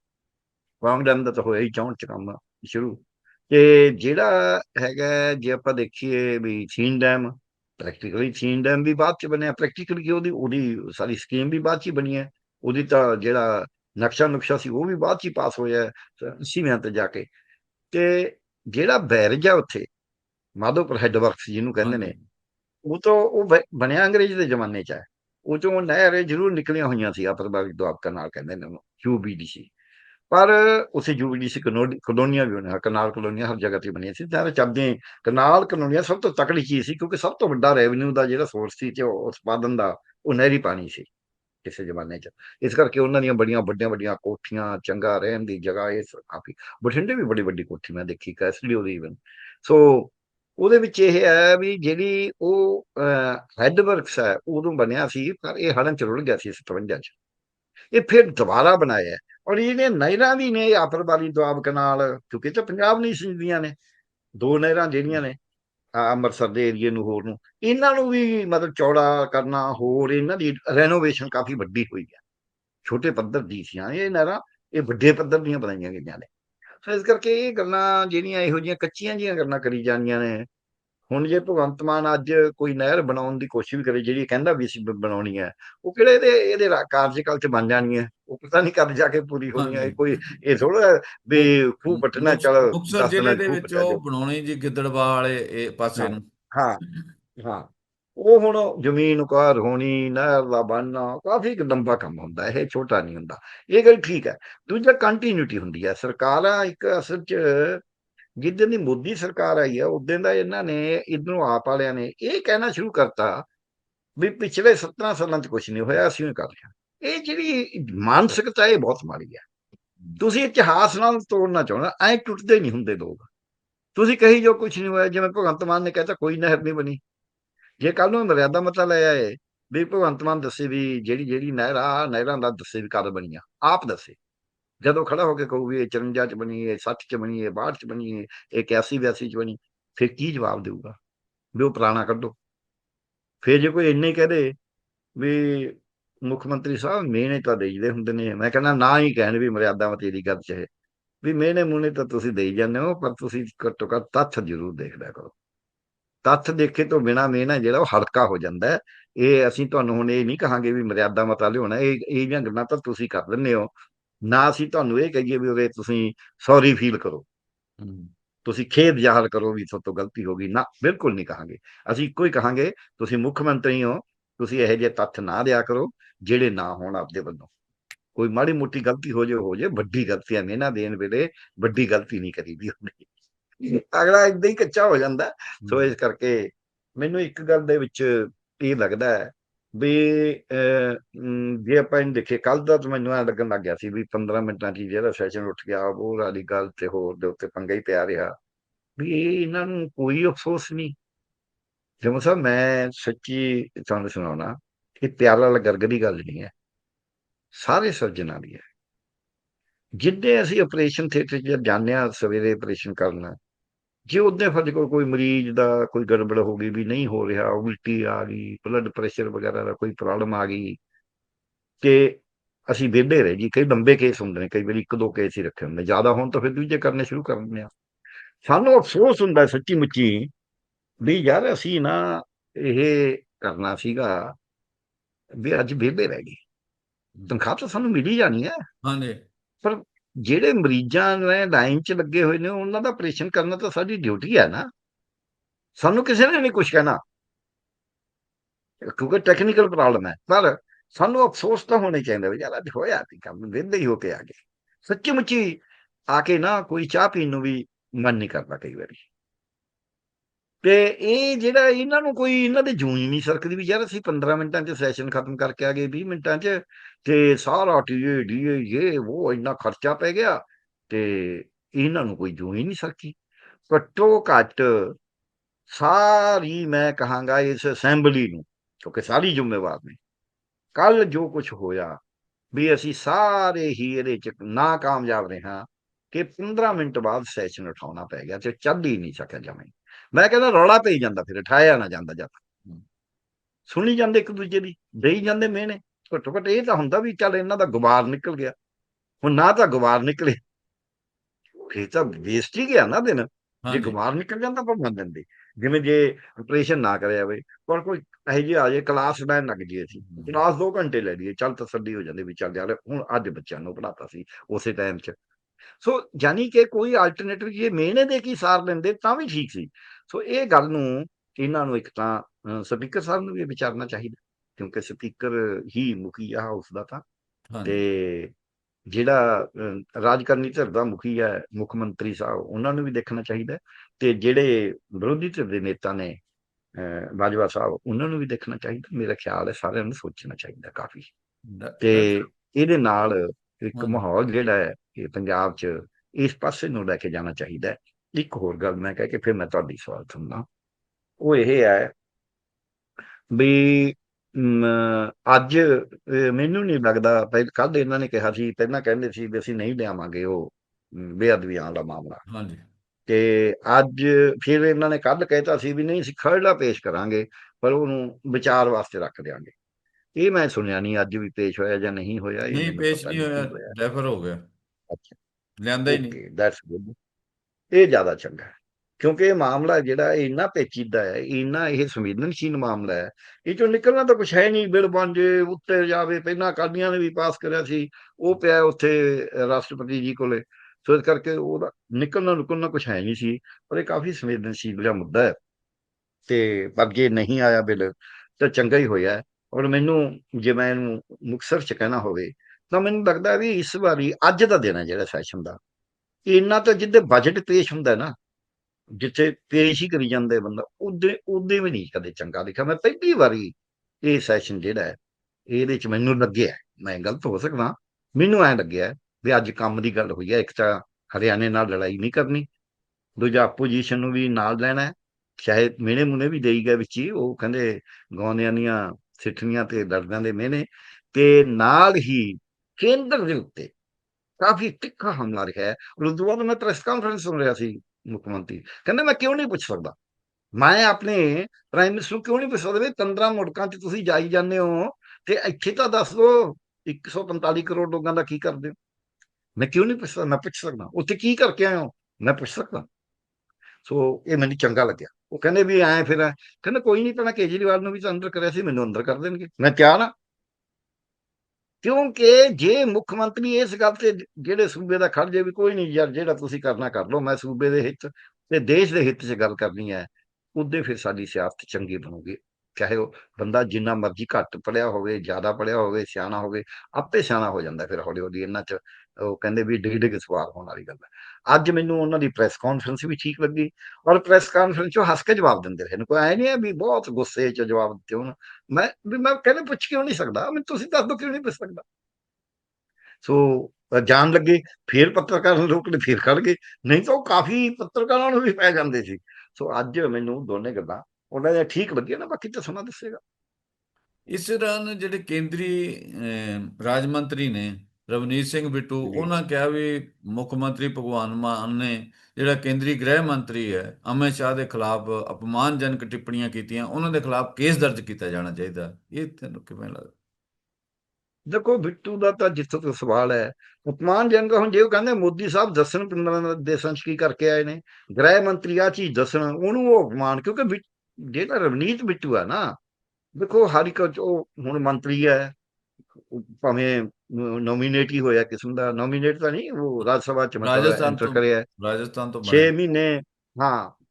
ਪੌਂਗ ਡੈਮ ਦਾ ਤਾਂ ਹੋਇਆ ਹੀ 64 ਚ ਕੰਮ ਸ਼ੁਰੂ। ਤੇ ਜਿਹੜਾ ਹੈਗਾ ਜੇ ਆਪਾਂ ਦੇਖੀਏ ਵੀ Chheen dam practically Chheen dam ਵੀ ਬਾਅਦ ਚ ਬਣਿਆ। ਪ੍ਰੈਕਟੀਕਲੀ ਉਹਦੀ ਉਹਦੀ ਸਾਰੀ ਸਕੀਮ ਵੀ ਬਾਅਦ ਚ ਹੀ ਬਣੀ ਹੈ। ਉਹਦੀ ਤਾਂ ਜਿਹੜਾ ਨਕਸ਼ਾ ਨੁਕਸ਼ਾ ਸੀ, ਉਹ ਵੀ ਬਾਅਦ ਚ ਹੀ ਪਾਸ ਹੋਇਆ 80ਵਿਆਂ ਤੇ ਜਾ ਕੇ। ਤੇ ਜਿਹੜਾ ਬੈਰਜ ਆ ਉੱਥੇ ਮਾਧੋਪੁਰ ਹੈੱਡ ਵਰਕਸ ਜਿਹਨੂੰ ਕਹਿੰਦੇ ਨੇ ਉਹ ਤਾਂ ਉਹ ਬ- ਬਣਿਆ ਅੰਗਰੇਜ਼ ਦੇ ਜ਼ਮਾਨੇ ਚ ਹੈ। ਉਹ ਚੋਂ ਨਹਿਰ ਜ਼ਰੂਰ ਨਿਕਲੀਆਂ ਹੋਈਆਂ ਸੀ ਅਪਰਬਾਵੀ ਦੁਆਬਕਾ ਨਾਲ ਕਹਿੰਦੇ ਨੇ ਉਹਨੂੰ ਯੂਬੀਡੀਸੀ ਪਰ ਉਸੇ ਯੂਬੀਡੀਸੀ ਕਲੋਨੀਆਂ ਵੀ ਬਣਿਆ ਕਨਾਲ ਕਲੋਨੀਆਂ ਹਰ ਜਗ੍ਹਾ ਤੇ ਬਣੀਆਂ ਸੀ। ਤਾਂ ਚੱਲਦੇ ਕਨਾਲ ਕਲੋਨੀਆਂ ਸਭ ਤੋਂ ਤਕੜੀ ਚੀਜ਼ ਸੀ ਕਿਉਂਕਿ ਸਭ ਤੋਂ ਵੱਡਾ ਰੈਵਨਿਊ ਦਾ ਜਿਹੜਾ ਸੋਰਸ ਸੀ ਤੇ ਉਹ ਉਤਪਾਦਨ ਦਾ ਉਹ ਨਹਿਰੀ ਪਾਣੀ ਸੀ। ਕਿਸੇ ਜ਼ਮਾਨੇ 'ਚ। ਇਸ ਕਰਕੇ ਉਹਨਾਂ ਦੀਆਂ ਬੜੀਆਂ ਵੱਡੀਆਂ ਵੱਡੀਆਂ ਕੋਠੀਆਂ, ਚੰਗਾ ਰਹਿਣ ਦੀ ਜਗ੍ਹਾ, ਇਹ ਸ- ਕਾਫੀ ਬਠਿੰਡੇ ਵੀ ਬੜੀ ਵੱਡੀ ਕੋਠੀ ਮੈਂ ਦੇਖੀ ਕੈਸਲੀ ਉਹਦੀ ਇਵਨ ਸੋ ਉਹਦੇ ਵਿੱਚ ਇਹ ਹੈ ਵੀ ਜਿਹੜੀ ਉਹ ਹੈੱਡ ਵਰਕਸ ਹੈ, ਉਦੋਂ ਬਣਿਆ ਸੀ, ਪਰ ਇਹ ਹੜਨ ਚ ਰੁੜ ਗਿਆ ਸੀ 57 ਚ। ਇਹ ਫਿਰ ਦੁਬਾਰਾ ਬਣਾਇਆ ਔਰ ਇਹਨੇ ਨਹਿਰਾਂ ਵੀ ਨੇ ਆਪਰ ਦੁਆਬ ਕਨਾਲ, ਕਿਉਂਕਿ ਇਹ ਤਾਂ ਪੰਜਾਬ ਨਹੀਂ ਸਿੰਜਦੀਆਂ ਨੇ। ਦੋ ਨਹਿਰਾਂ ਜਿਹੜੀਆਂ ਨੇ ਅੰਮ੍ਰਿਤਸਰ ਦੇ ਏਰੀਏ ਨੂੰ ਹੋਰ ਨੂੰ। ਇਹਨਾਂ ਨੂੰ ਵੀ ਮਤਲਬ ਚੌੜਾ ਕਰਨਾ, ਹੋਰ ਇਹਨਾਂ ਦੀ ਰੈਨੋਵੇਸ਼ਨ ਕਾਫੀ ਵੱਡੀ ਹੋਈ ਹੈ ਛੋਟੇ ਪੱਧਰ ਦੀ ਸੀ ਇਹ ਨਹਿਰਾਂ, ਇਹ ਵੱਡੇ ਪੱਧਰ ਦੀਆਂ ਬਣਾਈਆਂ ਗਈਆਂ ਨੇ। ਸੋ ਇਸ ਕਰਕੇ ਇਹ ਗੱਲਾਂ ਜਿਹੜੀਆਂ ਇਹੋ ਜਿਹੀਆਂ ਕੱਚੀਆਂ ਜੀਆਂ ਗੱਲਾਂ ਕਰੀ ਜਾਂਦੀਆਂ ਨੇ ਹੁਣ ਜੇ ਭਗਵੰਤ ਮਾਨ ਅੱਜ ਕੋਈ ਨਹਿਰ ਬਣਾਉਣ ਦੀ ਕੋਸ਼ਿਸ਼ ਵੀ ਕਰੇ ਜਿਹੜੀ ਕਹਿੰਦਾ ਵੀ ਅਸੀਂ ਬਣਾਉਣੀ ਹੈ ਉਹ ਕਿਹੜੇ ਇਹਦੇ ਇਹਦੇ ਕਾਰਜਕਾਲ ਚ ਬਣ ਜਾਣੀ ਹੈ ਉਹ ਪਤਾ ਨਹੀਂ ਕਦ ਜਾ ਕੇ ਪੂਰੀ ਹੋਣੀ ਹੈ। ਕੋਈ ਇਹ ਥੋੜਾ ਵੀ ਖੂਹ ਪੱਟਣਾ ਚਲ ਜ਼ਿਲ੍ਹੇ ਦਿਨਾਂ ਦੇ ਵਿੱਚ ਉਹ। ਬਣਾਉਣੀ ਜੀ ਗਿੱਦੜਬਾਹ ਵਾਲੇ ਇਹ ਪਾਸੇ। ਨੂੰ ਹਾਂ ਹਾਂ ਉਹ ਹੁਣ ਜ਼ਮੀਨ ਕਾਰ ਹੋਣੀ ਨਹਿਰ ਦਾ ਬਣਨਾ ਕਾਫੀ ਲੰਬਾ ਕੰਮ ਹੁੰਦਾ ਇਹ ਛੋਟਾ ਨਹੀਂ ਹੁੰਦਾ ਇਹ ਗੱਲ ਠੀਕ ਹੈ ਦੂਜਾ ਕੰਟੀਨਿਊਟੀ ਹੁੰਦੀ ਹੈ ਸਰਕਾਰਾਂ ਇੱਕ ਅਸਲ ਚ ਜਿੱਦਣ ਦੀ ਮੋਦੀ ਸਰਕਾਰ ਆਈ ਹੈ ਉਦੋਂ ਦਾ ਇਹਨਾਂ ਨੇ ਇਧਰੋਂ ਆਪ ਵਾਲਿਆਂ ਨੇ ਇਹ ਕਹਿਣਾ ਸ਼ੁਰੂ ਕਰਤਾ ਵੀ ਪਿਛਲੇ 17 ਸਾਲਾਂ ਚ ਕੁਝ ਨਹੀਂ ਹੋਇਆ, ਅਸੀਂ ਉਹ ਕਰ ਲਿਆ। ਇਹ ਜਿਹੜੀ ਮਾਨਸਿਕਤਾ ਇਹ ਬਹੁਤ ਮਾੜੀ ਹੈ ਤੁਸੀਂ ਇਤਿਹਾਸ ਨਾਲ ਤੋੜਨਾ ਚਾਹੁੰਦਾ ਐ ਟੁੱਟਦੇ ਨਹੀਂ ਹੁੰਦੇ ਲੋਕ। ਤੁਸੀਂ ਕਹੀ ਜੋ ਕੁਝ ਨਹੀਂ ਹੋਇਆ, ਜਿਵੇਂ ਭਗਵੰਤ ਮਾਨ ਨੇ ਕਹਿਤਾ, ਕੋਈ ਨਹਿਰ ਨਹੀਂ ਬਣੀ। ਜੇ ਕੱਲ ਨੂੰ ਮਰਿਆਦਾ ਮਤਾ ਲੈ ਆਏ, ਵੀ ਭਗਵੰਤ ਮਾਨ ਦੱਸੇ ਵੀ ਜਿਹੜੀ ਜਿਹੜੀ ਨਹਿਰ ਆ, ਨਹਿਰਾਂ ਦਾ ਦੱਸੇ ਵੀ ਕਦ ਬਣੀਆਂ, ਆਪ ਦੱਸੇ। ਜਦੋਂ ਖੜਾ ਹੋ ਕੇ ਕਹੂਗੀ, ਇਹ 54 ਚ ਬਣੀ ਹੈ 60 ਚ ਬਣੀ ਹੈ 62 ਚ ਬਣੀ, ਇਹ 81 82 ਚ ਬਣੀ, ਫਿਰ ਕੀ ਜਵਾਬ ਦੇਊਗਾ? ਵੀ ਉਹ ਪੁਰਾਣਾ ਕੱਢੋ ਫਿਰ ਜੇ ਕੋਈ ਇੰਨੇ ਕਹਦੇ ਵੀ ਮੁੱਖ ਮੰਤਰੀ ਸਾਹਿਬ ਮਿਹਨੇ ਤਾਂ ਦੇਈਦੇ ਹੁੰਦੇ ਨੇ। ਮੈਂ ਕਹਿੰਦਾ ਨਾ ਹੀ ਕਹਿਣ ਵੀ ਮਰਿਆਦਾ ਮਤੀ ਦੀ ਗੱਲ ਚਾਹੇ ਵੀ ਮਿਹਨੇ ਮੂਹਨੇ ਤਾਂ ਤੁਸੀਂ ਦੇਈ ਜਾਂਦੇ ਹੋ, ਪਰ ਤੁਸੀਂ ਘੱਟੋ ਘੱਟ ਤੱਥ ਜ਼ਰੂਰ ਦੇਖਦਾ ਕਰੋ। ਤੱਥ ਦੇਖੇ ਤੋਂ ਬਿਨਾ ਮਿਹਨਾ ਜਿਹੜਾ ਉਹ ਹਲਕਾ ਹੋ ਜਾਂਦਾ ਇਹ ਅਸੀਂ ਤੁਹਾਨੂੰ ਹੁਣ ਇਹ ਨਹੀਂ ਕਹਾਂਗੇ ਵੀ ਮਰਿਆਦਾ ਮਤਾ ਲਿਆਉਣਾ, ਇਹ ਇਹ ਜਿਹੀਆਂ ਗੱਲਾਂ ਤਾਂ ਤੁਸੀਂ ਕਰ ਦਿੰਦੇ ਹੋ। ਨਾ ਅਸੀਂ ਤੁਹਾਨੂੰ ਇਹ ਕਹੀਏ ਵੀ ਉਹਦੇ ਤੁਸੀਂ ਸੌਰੀ ਫੀਲ ਕਰੋ। ਤੁਸੀਂ ਖੇਦ ਜ਼ਾਹਰ ਕਰੋ ਵੀ ਤੁਹਾਡੇ ਤੋਂ ਗਲਤੀ ਹੋ ਗਈ। ਨਾ ਬਿਲਕੁਲ ਨਹੀਂ ਕਹਾਂਗੇ। ਅਸੀਂ ਇੱਕੋ ਹੀ ਕਹਾਂਗੇ ਤੁਸੀਂ ਮੁੱਖ ਮੰਤਰੀ ਹੋ ਤੁਸੀਂ ਇਹੋ ਜਿਹੇ ਤੱਥ ਨਾ ਦਿਆ ਕਰੋ ਜਿਹੜੇ ਨਾ ਹੋਣ ਆਪਦੇ ਵੱਲੋਂ। ਕੋਈ ਮਾੜੀ ਮੋਟੀ ਗਲਤੀ ਹੋ ਜੇ ਹੋ ਜੇ ਵੱਡੀ ਗਲਤੀ ਐਵੇਂ ਨਾ ਦੇਣ ਵੇਲੇ ਵੱਡੀ ਗਲਤੀ ਨਹੀਂ ਕਰੀਦੀ ਹੁੰਦੀ। ਅਗਲਾ ਇਦਾਂ ਹੀ ਕੱਚਾ ਹੋ ਜਾਂਦਾ। ਸੋ ਇਸ ਕਰਕੇ ਮੈਨੂੰ ਇੱਕ ਗੱਲ ਦੇ ਵਿੱਚ ਇਹ ਲੱਗਦਾ ਹੈ ਵੀ ਜੇ ਆਪਾਂ ਇਹਨੂੰ ਦੇਖੀਏ ਕੱਲ ਦਾ ਤਾਂ ਮੈਨੂੰ ਐਂ ਲੱਗਣ ਲੱਗ ਗਿਆ ਸੀ ਵੀ 15 ਮਿੰਟਾਂ 'ਚ ਜਿਹੜਾ ਸੈਸ਼ਨ ਉੱਠ ਗਿਆ, ਉਹ ਵਾਲੀ ਗੱਲ ਤੇ ਹੋਰ ਦੇ ਉੱਤੇ ਪੰਗਾ ਹੀ ਪਿਆ ਰਿਹਾ ਵੀ ਇਹ ਇਹਨਾਂ ਨੂੰ ਕੋਈ ਅਫਸੋਸ ਨਹੀਂ। ਜਿਵੇਂ ਸਾਹਿਬ, ਮੈਂ ਸੱਚੀ ਤੁਹਾਨੂੰ ਸੁਣਾਉਣਾ ਇਹ ਪਿਆਰਾ ਵਾਲਾ ਗਰਗ ਦੀ ਗੱਲ ਨਹੀਂ ਹੈ, ਸਾਰੇ ਸਰਜਨਾਂ ਦੀ ਹੈ। ਜਿੱਦੇ ਅਸੀਂ ਆਪਰੇਸ਼ਨ ਥੀਏਟਰ 'ਚ ਜਾਂਦੇ ਹਾਂ, ਸਵੇਰੇ ਆਪਰੇਸ਼ਨ ਕਰਨਾ ਜੇ ਉਹਦੇ ਫਰਜ਼ ਕੋਲ ਕੋਈ ਮਰੀਜ਼ ਦਾ ਕੋਈ ਗੜਬੜ ਹੋ ਗਈ ਵੀ ਨਹੀਂ ਹੋ ਰਿਹਾ ਉਲਟੀ ਆ ਗਈ ਬਲੱਡ ਪ੍ਰੈਸ਼ਰ ਵਗੈਰਾ ਦਾ ਕੋਈ ਪ੍ਰੋਬਲਮ ਆ ਗਈ ਤੇ ਅਸੀਂ ਵਿਹਲੇ ਰਹੇ ਜੀ ਕਈ ਲੰਬੇ ਕੇਸ ਹੁੰਦੇ ਨੇ ਕਈ ਵਾਰੀ ਇੱਕ ਦੋ ਕੇਸ ਹੀ ਰੱਖੇ ਹੁੰਦੇ ਜ਼ਿਆਦਾ ਹੋਣ ਤਾਂ ਫਿਰ ਦੂਜੇ ਕਰਨੇ ਸ਼ੁਰੂ ਕਰ ਦਿੰਦੇ ਆ। ਸਾਨੂੰ ਅਫਸੋਸ ਹੁੰਦਾ ਸੱਚੀ ਮੁੱਚੀ ਵੀ ਯਾਰ ਅਸੀਂ ਨਾ ਇਹ ਕਰਨਾ ਸੀਗਾ ਵੀ ਅੱਜ ਵਿਹਲੇ ਰਹਿ ਗਏ। ਤਨਖਾਹ ਤਾਂ ਸਾਨੂੰ ਮਿਲੀ ਜਾਣੀ ਹੈ। ਹਾਂਜੀ। ਪਰ ਜਿਹੜੇ ਮਰੀਜ਼ਾਂ ਨੇ ਲਾਈਨ 'ਚ ਲੱਗੇ ਹੋਏ ਨੇ, ਉਹਨਾਂ ਦਾ ਆਪਰੇਸ਼ਨ ਕਰਨਾ ਤਾਂ ਸਾਡੀ ਡਿਊਟੀ ਹੈ ਨਾ। ਸਾਨੂੰ ਕਿਸੇ ਨੇ ਨਹੀਂ ਕੁਝ ਕਹਿਣਾ। ਕਿਉਂਕਿ ਟੈਕਨੀਕਲ ਪ੍ਰੋਬਲਮ ਹੈ। ਪਰ ਸਾਨੂੰ ਅਫਸੋਸ ਤਾਂ ਹੋਣੇ ਚਾਹੀਦਾ ਵੀ ਯਾਰ ਅੱਜ ਹੋਇਆ ਤੇ ਕੰਮ, ਵਿਹਲੇ ਹੀ ਹੋ ਕੇ ਆ ਗਏ। ਸੱਚੀ ਮੁੱਚੀ ਆ ਕੇ ਨਾ ਕੋਈ ਚਾਹ ਪੀਣ ਨੂੰ ਵੀ ਮਨ ਨਹੀਂ ਕਰਦਾ ਕਈ ਵਾਰੀ। ਤੇ ਇਹ ਜਿਹੜਾ ਇਹਨਾਂ ਨੂੰ ਕੋਈ ਇਹਨਾਂ ਦੇ ਜੂਈ ਨਹੀਂ ਸਰਕਦੀ ਵੀ ਯਾਰ ਅਸੀਂ 15 ਮਿੰਟਾਂ 'ਚ ਸੈਸ਼ਨ ਖਤਮ ਕਰਕੇ ਆ ਗਏ 20 ਮਿੰਟਾਂ 'ਚ, ਤੇ ਸਾਰਾ ਟੀਏ ਡੀਏ ਇਹ ਉਹ ਇੰਨਾ ਖਰਚਾ ਪੈ ਗਿਆ ਤੇ ਇਹਨਾਂ ਨੂੰ ਕੋਈ ਜੂਈ ਨਹੀਂ ਸਰਕੀ। ਘੱਟੋ ਘੱਟ ਸਾਰੀ ਮੈਂ ਕਹਾਂਗਾ ਇਸ ਅਸੈਂਬਲੀ ਨੂੰ, ਕਿਉਂਕਿ ਸਾਰੀ ਜ਼ਿੰਮੇਵਾਰ ਨੇ ਕੱਲ ਜੋ ਕੁਝ ਹੋਇਆ ਵੀ ਅਸੀਂ ਸਾਰੇ ਹੀ ਇਹਦੇ ਚ ਨਾ ਕਾਮਯਾਬ ਰਹੇ ਹਾਂ ਕਿ 15 ਮਿੰਟ ਬਾਅਦ ਸੈਸ਼ਨ ਉਠਾਉਣਾ ਪੈ ਗਿਆ ਤੇ ਚੱਲ ਹੀ ਨਹੀਂ ਸਕਿਆ ਜਮੇ ਮੈਂ ਕਹਿੰਦਾ ਰੌਲਾ ਪਈ ਜਾਂਦਾ ਫਿਰ ਉਠਾਇਆ ਨਾ ਜਾਂਦਾ ਜਦ। ਸੁਣੀ ਜਾਂਦੇ ਇੱਕ ਦੂਜੇ ਦੀ ਦੇਈ ਜਾਂਦੇ ਮਿਹਣੇ। ਘੱਟੋ ਘੱਟ ਇਹ ਤਾਂ ਹੁੰਦਾ ਵੀ ਚੱਲ ਇਹਨਾਂ ਦਾ ਗੁਬਾਰ ਨਿਕਲ ਗਿਆ। ਹੁਣ ਨਾ ਤਾਂ ਗੁਬਾਰ ਨਿਕਲੇ। ਇਹ ਤਾਂ ਵੇਸਟ ਹੀ ਗਿਆ ਨਾ ਦਿਨ। ਜੇ ਗੁਬਾਰ ਨਿਕਲ ਜਾਂਦਾ ਪਰ ਮੰਨ ਦਿੰਦੇ ਜਿਵੇਂ ਜੇ ਆਪਰੇਸ਼ਨ ਨਾ ਕਰਿਆ ਜਾਵੇ ਪਰ ਕੋਈ ਇਹ ਜਿਹੀ ਆ ਜੇ ਕਲਾਸ ਲੈਣ ਲੱਗ ਜੀ ਅਸੀਂ ਕਲਾਸ 2 ਘੰਟੇ ਲੈ ਲਈਏ ਚੱਲ ਤਸੱਲੀ ਹੋ ਜਾਂਦੀ ਵੀ ਚੱਲ ਯਾਰ ਹੁਣ ਅੱਜ ਬੱਚਿਆਂ ਨੂੰ ਪੜਾਤਾ ਸੀ ਉਸੇ ਟਾਈਮ 'ਚ। ਸੋ ਜਾਨੀ ਕਿ ਕੋਈ ਆਲਟਰਨੇਟਿਵ ਜੇ ਮਿਹਨੇ ਦੇ ਕੀ ਸਾਰ ਲੈਂਦੇ ਤਾਂ ਵੀ ਠੀਕ ਸੀ। ਸੋ ਇਹ ਗੱਲ ਨੂੰ ਇਹਨਾਂ ਨੂੰ ਇੱਕ ਤਾਂ ਸਪੀਕਰ ਸਾਹਿਬ ਨੂੰ ਵੀ ਵਿਚਾਰਨਾ ਚਾਹੀਦਾ ਕਿਉਂਕਿ ਸਪੀਕਰ ਹੀ ਮੁਖੀ ਆ ਉਸ ਦਾ ਤਾਂ ਤੇ ਜਿਹੜਾ ਅਹ, ਰਾਜ ਕਰਨੀ ਧਿਰ ਦਾ ਮੁਖੀ ਹੈ ਮੁੱਖ ਮੰਤਰੀ ਸਾਹਿਬ ਉਹਨਾਂ ਨੂੰ ਵੀ ਦੇਖਣਾ ਚਾਹੀਦਾ। ਤੇ ਜਿਹੜੇ ਵਿਰੋਧੀ ਧਿਰ ਦੇ ਨੇਤਾ ਨੇ ਬਾਜਵਾ ਸਾਹਿਬ ਉਹਨਾਂ ਨੂੰ ਵੀ ਦੇਖਣਾ ਚਾਹੀਦਾ। ਮੇਰਾ ਖਿਆਲ ਹੈ ਸਾਰਿਆਂ ਨੂੰ ਸੋਚਣਾ ਚਾਹੀਦਾ ਕਾਫੀ। ਤੇ ਇਹਦੇ ਨਾਲ ਇੱਕ। ਮਾਹੌਲ ਜਿਹੜਾ ਹੈ ਇਹ ਪੰਜਾਬ 'ਚ ਇਸ ਪਾਸੇ ਨੂੰ ਲੈ ਕੇ ਜਾਣਾ ਚਾਹੀਦਾ ਹੈ। ਇੱਕ ਹੋਰ ਗੱਲ ਮੈਂ ਕਹਿ ਕੇ ਫਿਰ ਮੈਂ ਤੁਹਾਡੀ ਸਵਾਲ ਸੁਣਨਾ ਉਹ ਇਹ ਹੈ ਵੀ ਅੱਜ ਮੈਨੂੰ ਨਹੀਂ ਲੱਗਦਾ ਪਹਿਲ ਕੱਲ ਇਹਨਾਂ ਨੇ ਕਿਹਾ ਸੀ ਪਹਿਲਾਂ ਕਹਿੰਦੇ ਸੀ ਵੀ ਅਸੀਂ ਨਹੀਂ ਲਿਆਵਾਂਗੇ ਉਹ ਬੇਅਦਬੀਆਂ ਵਾਲਾ ਮਾਮਲਾ ਹਾਂਜੀ ਤੇ ਅੱਜ ਫਿਰ ਇਹਨਾਂ ਨੇ ਕੱਲ ਕਹਿਤਾ ਸੀ ਵੀ ਨਹੀਂ ਅਸੀਂ ਖਰੜਾ ਪੇਸ਼ ਕਰਾਂਗੇ ਪਰ ਉਹਨੂੰ ਵਿਚਾਰ ਵਾਸਤੇ ਰੱਖ ਦਿਆਂਗੇ ਇਹ ਮੈਂ ਸੁਣਿਆ ਨਹੀਂ ਅੱਜ ਵੀ ਪੇਸ਼ ਹੋਇਆ ਜਾਂ ਨਹੀਂ ਹੋਇਆ ਨਹੀਂ ਪੇਸ਼ ਨਹੀਂ ਹੋਇਆ ਰੈਫਰ ਹੋ ਗਿਆ ਅੱਛਾ ਲਿਆਂਦਾ ਹੀ ਨਹੀਂ ਦੈਟਸ ਗੁੱਡ ਇਹ ਜ਼ਿਆਦਾ ਚੰਗਾ ਹੈ, ਕਿਉਂਕਿ ਇਹ ਮਾਮਲਾ ਜਿਹੜਾ ਹੈ ਇੰਨਾ ਪੇਚੀਦਾ ਹੈ, ਇੰਨਾ ਇਹ ਸੰਵੇਦਨਸ਼ੀਲ ਮਾਮਲਾ ਹੈ, ਇਹ ਚੋਂ ਨਿਕਲਣਾ ਤਾਂ ਕੁਛ ਹੈ ਨਹੀਂ, ਬਿਲ ਬਣ ਜੇ, ਉੱਤੇ ਜਾਵੇ, ਪਹਿਲਾਂ ਅਕਾਲੀਆਂ ਨੇ ਵੀ ਪਾਸ ਕਰਿਆ ਸੀ, ਉਹ ਪਿਆ ਉੱਥੇ ਰਾਸ਼ਟਰਪਤੀ ਜੀ ਕੋਲੇ, ਸੋ ਇਸ ਕਰਕੇ ਉਹਦਾ ਨਿਕਲਣਾ ਨਿਕਲਣਾ ਕੁਛ ਹੈ ਨਹੀਂ ਸੀ, ਪਰ ਇਹ ਕਾਫੀ ਸੰਵੇਦਨਸ਼ੀਲ ਜਿਹਾ ਮੁੱਦਾ ਹੈ। ਤੇ ਪਰ ਜੇ ਨਹੀਂ ਆਇਆ ਬਿਲ, ਤਾਂ ਚੰਗਾ ਹੀ ਹੋਇਆ ਔਰ ਮੈਨੂੰ, ਜੇ ਮੈਂ ਇਹਨੂੰ ਮੁਕਸਰ ਚ ਕਹਿਣਾ ਹੋਵੇ, ਤਾਂ ਮੈਨੂੰ ਲੱਗਦਾ ਵੀ ਇਸ ਵਾਰੀ ਅੱਜ ਦਾ ਦਿਨ ਹੈ ਜਿਹੜਾ ਸੈਸ਼ਨ ਦਾ। ਇੰਨਾ ਤਾਂ ਜਿੱਦੇ ਬਜਟ ਪੇਸ਼ ਹੁੰਦਾ ਨਾ, ਜਿੱਥੇ ਪੇਸ਼ ਹੀ ਕਰੀ ਜਾਂਦਾ ਬੰਦਾ, ਉਹਦੇ ਉਹਦੇ ਵੀ ਨਹੀਂ ਕਦੇ ਚੰਗਾ ਲਿਖਿਆ ਮੈਂ ਪਹਿਲੀ ਵਾਰੀ ਇਹ ਸੈਸ਼ਨ ਜਿਹੜਾ ਹੈ, ਇਹਦੇ ਚ ਮੈਨੂੰ ਲੱਗਿਆ ਮੈਂ ਗਲਤ ਹੋ ਸਕਦਾ, ਮੈਨੂੰ ਐ ਲੱਗਿਆ ਵੀ ਅੱਜ ਕੰਮ ਦੀ ਗੱਲ ਹੋਈ ਹੈ, ਇੱਕ ਤਾਂ ਹਰਿਆਣੇ ਨਾਲ ਲੜਾਈ ਨਹੀਂ ਕਰਨੀ, ਦੂਜਾ ਆਪੋਜੀਸ਼ਨ ਨੂੰ ਵੀ ਨਾਲ ਲੈਣਾ ਸ਼ਾਇਦ ਚਾਹੇ ਮਿਹਣੇ ਮੁਨੇ ਵੀ ਦੇਈ ਗਏ ਵਿੱਚ ਹੀ, ਉਹ ਕਹਿੰਦੇ ਗਾਉਂਦਿਆਂ ਦੀਆਂ, ਸਿੱਠਣੀਆਂ ਤੇ ਦਰਦਾਂ ਦੇ ਮਿਹਣੇ, ਤੇ ਨਾਲ ਹੀ ਕੇਂਦਰ ਦੇ ਉੱਤੇ ਕਾਫੀ ਤਿੱਖਾ ਹਮਲਾ ਰਿਹਾ ਹੈ। ਔਰ ਉਸ ਤੋਂ ਬਾਅਦ ਮੈਂ ਪ੍ਰੈਸ ਕਾਨਫਰੰਸ ਸੁਣ ਰਿਹਾ ਸੀ, ਮੁੱਖ ਮੰਤਰੀ। ਕਹਿੰਦੇ, ਮੈਂ ਕਿਉਂ ਨਹੀਂ ਪੁੱਛ ਸਕਦਾ? ਮੈਂ ਆਪਣੇ ਪ੍ਰਾਈਮ ਮਿਨਿਸਟਰ ਨੂੰ ਕਿਉਂ ਨਹੀਂ ਪੁੱਛ ਸਕਦਾ ਵੀ 15 ਮੁੜਕਾਂ 'ਚ ਤੁਸੀਂ ਜਾਈ ਜਾਂਦੇ ਹੋ ਤੇ ਇੱਥੇ ਤਾਂ ਦੱਸ ਦਿਓ 145 ਕਰੋੜ ਲੋਕਾਂ ਦਾ ਕੀ ਕਰਦੇ ਹੋ? ਮੈਂ ਕਿਉਂ ਨਹੀਂ ਪੁੱਛ ਸਕਦਾ? ਮੈਂ ਪੁੱਛ ਸਕਦਾ। ਉੱਥੇ ਕੀ ਕਰਕੇ ਆਏ ਹੋ? ਮੈਂ ਪੁੱਛ ਸਕਦਾ। ਸੋ ਇਹ ਮੈਨੂੰ ਚੰਗਾ ਲੱਗਿਆ। ਉਹ ਕਹਿੰਦੇ ਵੀ ਐ ਫਿਰ ਕਹਿੰਦੇ, ਕੋਈ ਨਹੀਂ ਤਾਂ ਕੇਜਰੀਵਾਲ ਨੂੰ ਵੀ ਤਾਂ ਅੰਦਰ ਕਰਿਆ ਸੀ, ਮੈਨੂੰ ਅੰਦਰ ਕਰ ਦੇਣਗੇ। ਮੈਂ ਕਿਹਾ ਨਾ ਕਿਉਂਕਿ ਜੇ ਮੁੱਖ ਮੰਤਰੀ ਇਸ ਗੱਲ ਤੇ ਜਿਹੜੇ ਸੂਬੇ ਦਾ ਖੜ ਜੇ ਵੀ ਕੋਈ ਨਹੀਂ ਯਾਰ, ਜਿਹੜਾ ਤੁਸੀਂ ਕਰਨਾ ਕਰ ਲਓ, ਮੈਂ ਸੂਬੇ ਦੇ ਹਿੱਤ ਤੇ ਦੇਸ਼ ਦੇ ਹਿੱਤ 'ਚ ਗੱਲ ਕਰਨੀ ਹੈ ਉਦੋਂ ਫਿਰ ਸਾਡੀ ਸਿਆਸਤ ਚੰਗੀ ਬਣੂਗੀ। ਚਾਹੇ ਉਹ ਬੰਦਾ ਜਿੰਨਾ ਮਰਜ਼ੀ ਘੱਟ ਪੜਿਆ ਹੋਵੇ, ਜ਼ਿਆਦਾ ਪੜਿਆ ਹੋਵੇ, ਸਿਆਣਾ ਹੋਵੇ, ਆਪੇ ਸਿਆਣਾ ਹੋ ਜਾਂਦਾ ਫਿਰ ਹੌਲੀ ਹੌਲੀ ਇਹਨਾਂ 'ਚ। ਉਹ ਕਹਿੰਦੇ ਵੀ ਡਿਗ ਡਿਗ ਸਵਾਲ ਹੋਣ ਵਾਲੀ ਗੱਲ ਹੈ। ਅੱਜ ਮੈਨੂੰ ਉਹਨਾਂ ਦੀ ਪ੍ਰੈਸ ਕਾਨਫਰੰਸ ਵੀ ਠੀਕ ਲੱਗੀ ਔਰ ਪ੍ਰੈਸ ਕਾਨਫਰੰਸ 'ਚੋਂ ਹੱਸ ਕੇ ਜਵਾਬ ਦਿੰਦੇ ਰਹੇ। ਨੇ ਕੋਈ ਐ ਨਹੀਂ ਹੈ ਵੀ ਬਹੁਤ ਗੁੱਸੇ 'ਚ ਜਵਾਬ ਦਿੱਤੇ ਹੋਣ ਮੈਂ ਵੀ ਮੈਂ ਕਹਿੰਦੇ ਪੁੱਛ ਕਿਉਂ ਨਹੀਂ ਸਕਦਾ? ਮੈਂ ਤੁਸੀਂ ਦੱਸ ਦਿਓ ਕਿਉਂ ਨਹੀਂ ਪੁੱਛ ਸਕਦਾ? ਸੋ ਜਾਣ ਲੱਗੇ ਫਿਰ ਪੱਤਰਕਾਰ ਲੋਕ ਨੇ ਫਿਰ ਖੜ ਗਏ। ਨਹੀਂ ਤਾਂ ਉਹ ਕਾਫੀ ਪੱਤਰਕਾਰਾਂ ਨੂੰ ਵੀ ਪੈ ਜਾਂਦੇ ਸੀ। ਸੋ ਅੱਜ ਮੈਨੂੰ ਦੋਨੇ ਗੱਲਾਂ ਉਹਨਾਂ ਦੇ ਠੀਕ ਲੱਗੀਆਂ ਨਾ ਬਾਕੀ ਤਾਂ ਸਮਾਂ ਦੱਸੇਗਾ। ਇਸ ਦੌਰਾਨ ਜਿਹੜੇ ਕੇਂਦਰੀ ਅਹ, ਰਾਜ ਮੰਤਰੀ ਨੇ ਰਵਨੀਤ ਸਿੰਘ ਬਿੱਟੂ। ਉਹਨਾਂ ਕਿਹਾ ਵੀ ਮੁੱਖ ਮੰਤਰੀ ਭਗਵਾਨ ਮਾਨ ਨੇ ਜਿਹੜਾ ਕੇਂਦਰੀ ਗ੍ਰਹਿ ਮੰਤਰੀ ਹੈ ਅਮਿਤ ਸ਼ਾਹ ਦੇ ਖਿਲਾਫ ਅਪਮਾਨਜਨਕ ਟਿੱਪਣੀਆਂ ਕੀਤੀਆਂ ਉਹਨਾਂ ਦੇ ਖਿਲਾਫ ਕੇਸ ਦਰਜ ਕੀਤਾ ਜਾਣਾ ਚਾਹੀਦਾ ਇਹ ਤੈਨੂੰ ਕਿਵੇਂ ਲੱਗਦਾ ਦੇਖੋ ਬਿੱਟੂ ਦਾ ਤਾਂ ਜਿੱਥੋਂ ਤੱਕ ਸਵਾਲ ਹੈ ਅਪਮਾਨਜਨਕ ਹੁਣ ਜੇ ਉਹ ਕਹਿੰਦੇ ਮੋਦੀ ਸਾਹਿਬ ਦੱਸਣ ਪਿੰਡਾਂ ਦੇਸ਼ਾਂ 'ਚ ਕੀ ਕਰਕੇ ਆਏ ਨੇ ਗ੍ਰਹਿ ਮੰਤਰੀ ਆ ਚੀਜ਼ ਦੱਸਣ ਉਹਨੂੰ ਉਹ ਅਪਮਾਨ ਕਿਉਂਕਿ ਜਿਹੜਾ ਰਵਨੀਤ ਬਿੱਟੂ ਹੈ ਨਾ ਦੇਖੋ ਹਰ ਇੱਕ ਉਹ ਹੁਣ ਮੰਤਰੀ ਹੈ ਭਾਵੇਂ ਨੋਮੀਨੇਟ ਹੀ ਹੋਇਆ ਕਿਸਮ ਦਾ ਨੋਮੀਨੇਟ ਤਾਂ ਨਹੀਂ ਉਹ ਰਾਜ ਸਭਾ ਚ ਮਤਲਬ ਐਂਟਰ ਕਰਿਆ। ਰਾਜਸਥਾਨ ਤੋਂ 6 ਬਣਿਆ ਮਹੀਨੇ ਹਾਂ।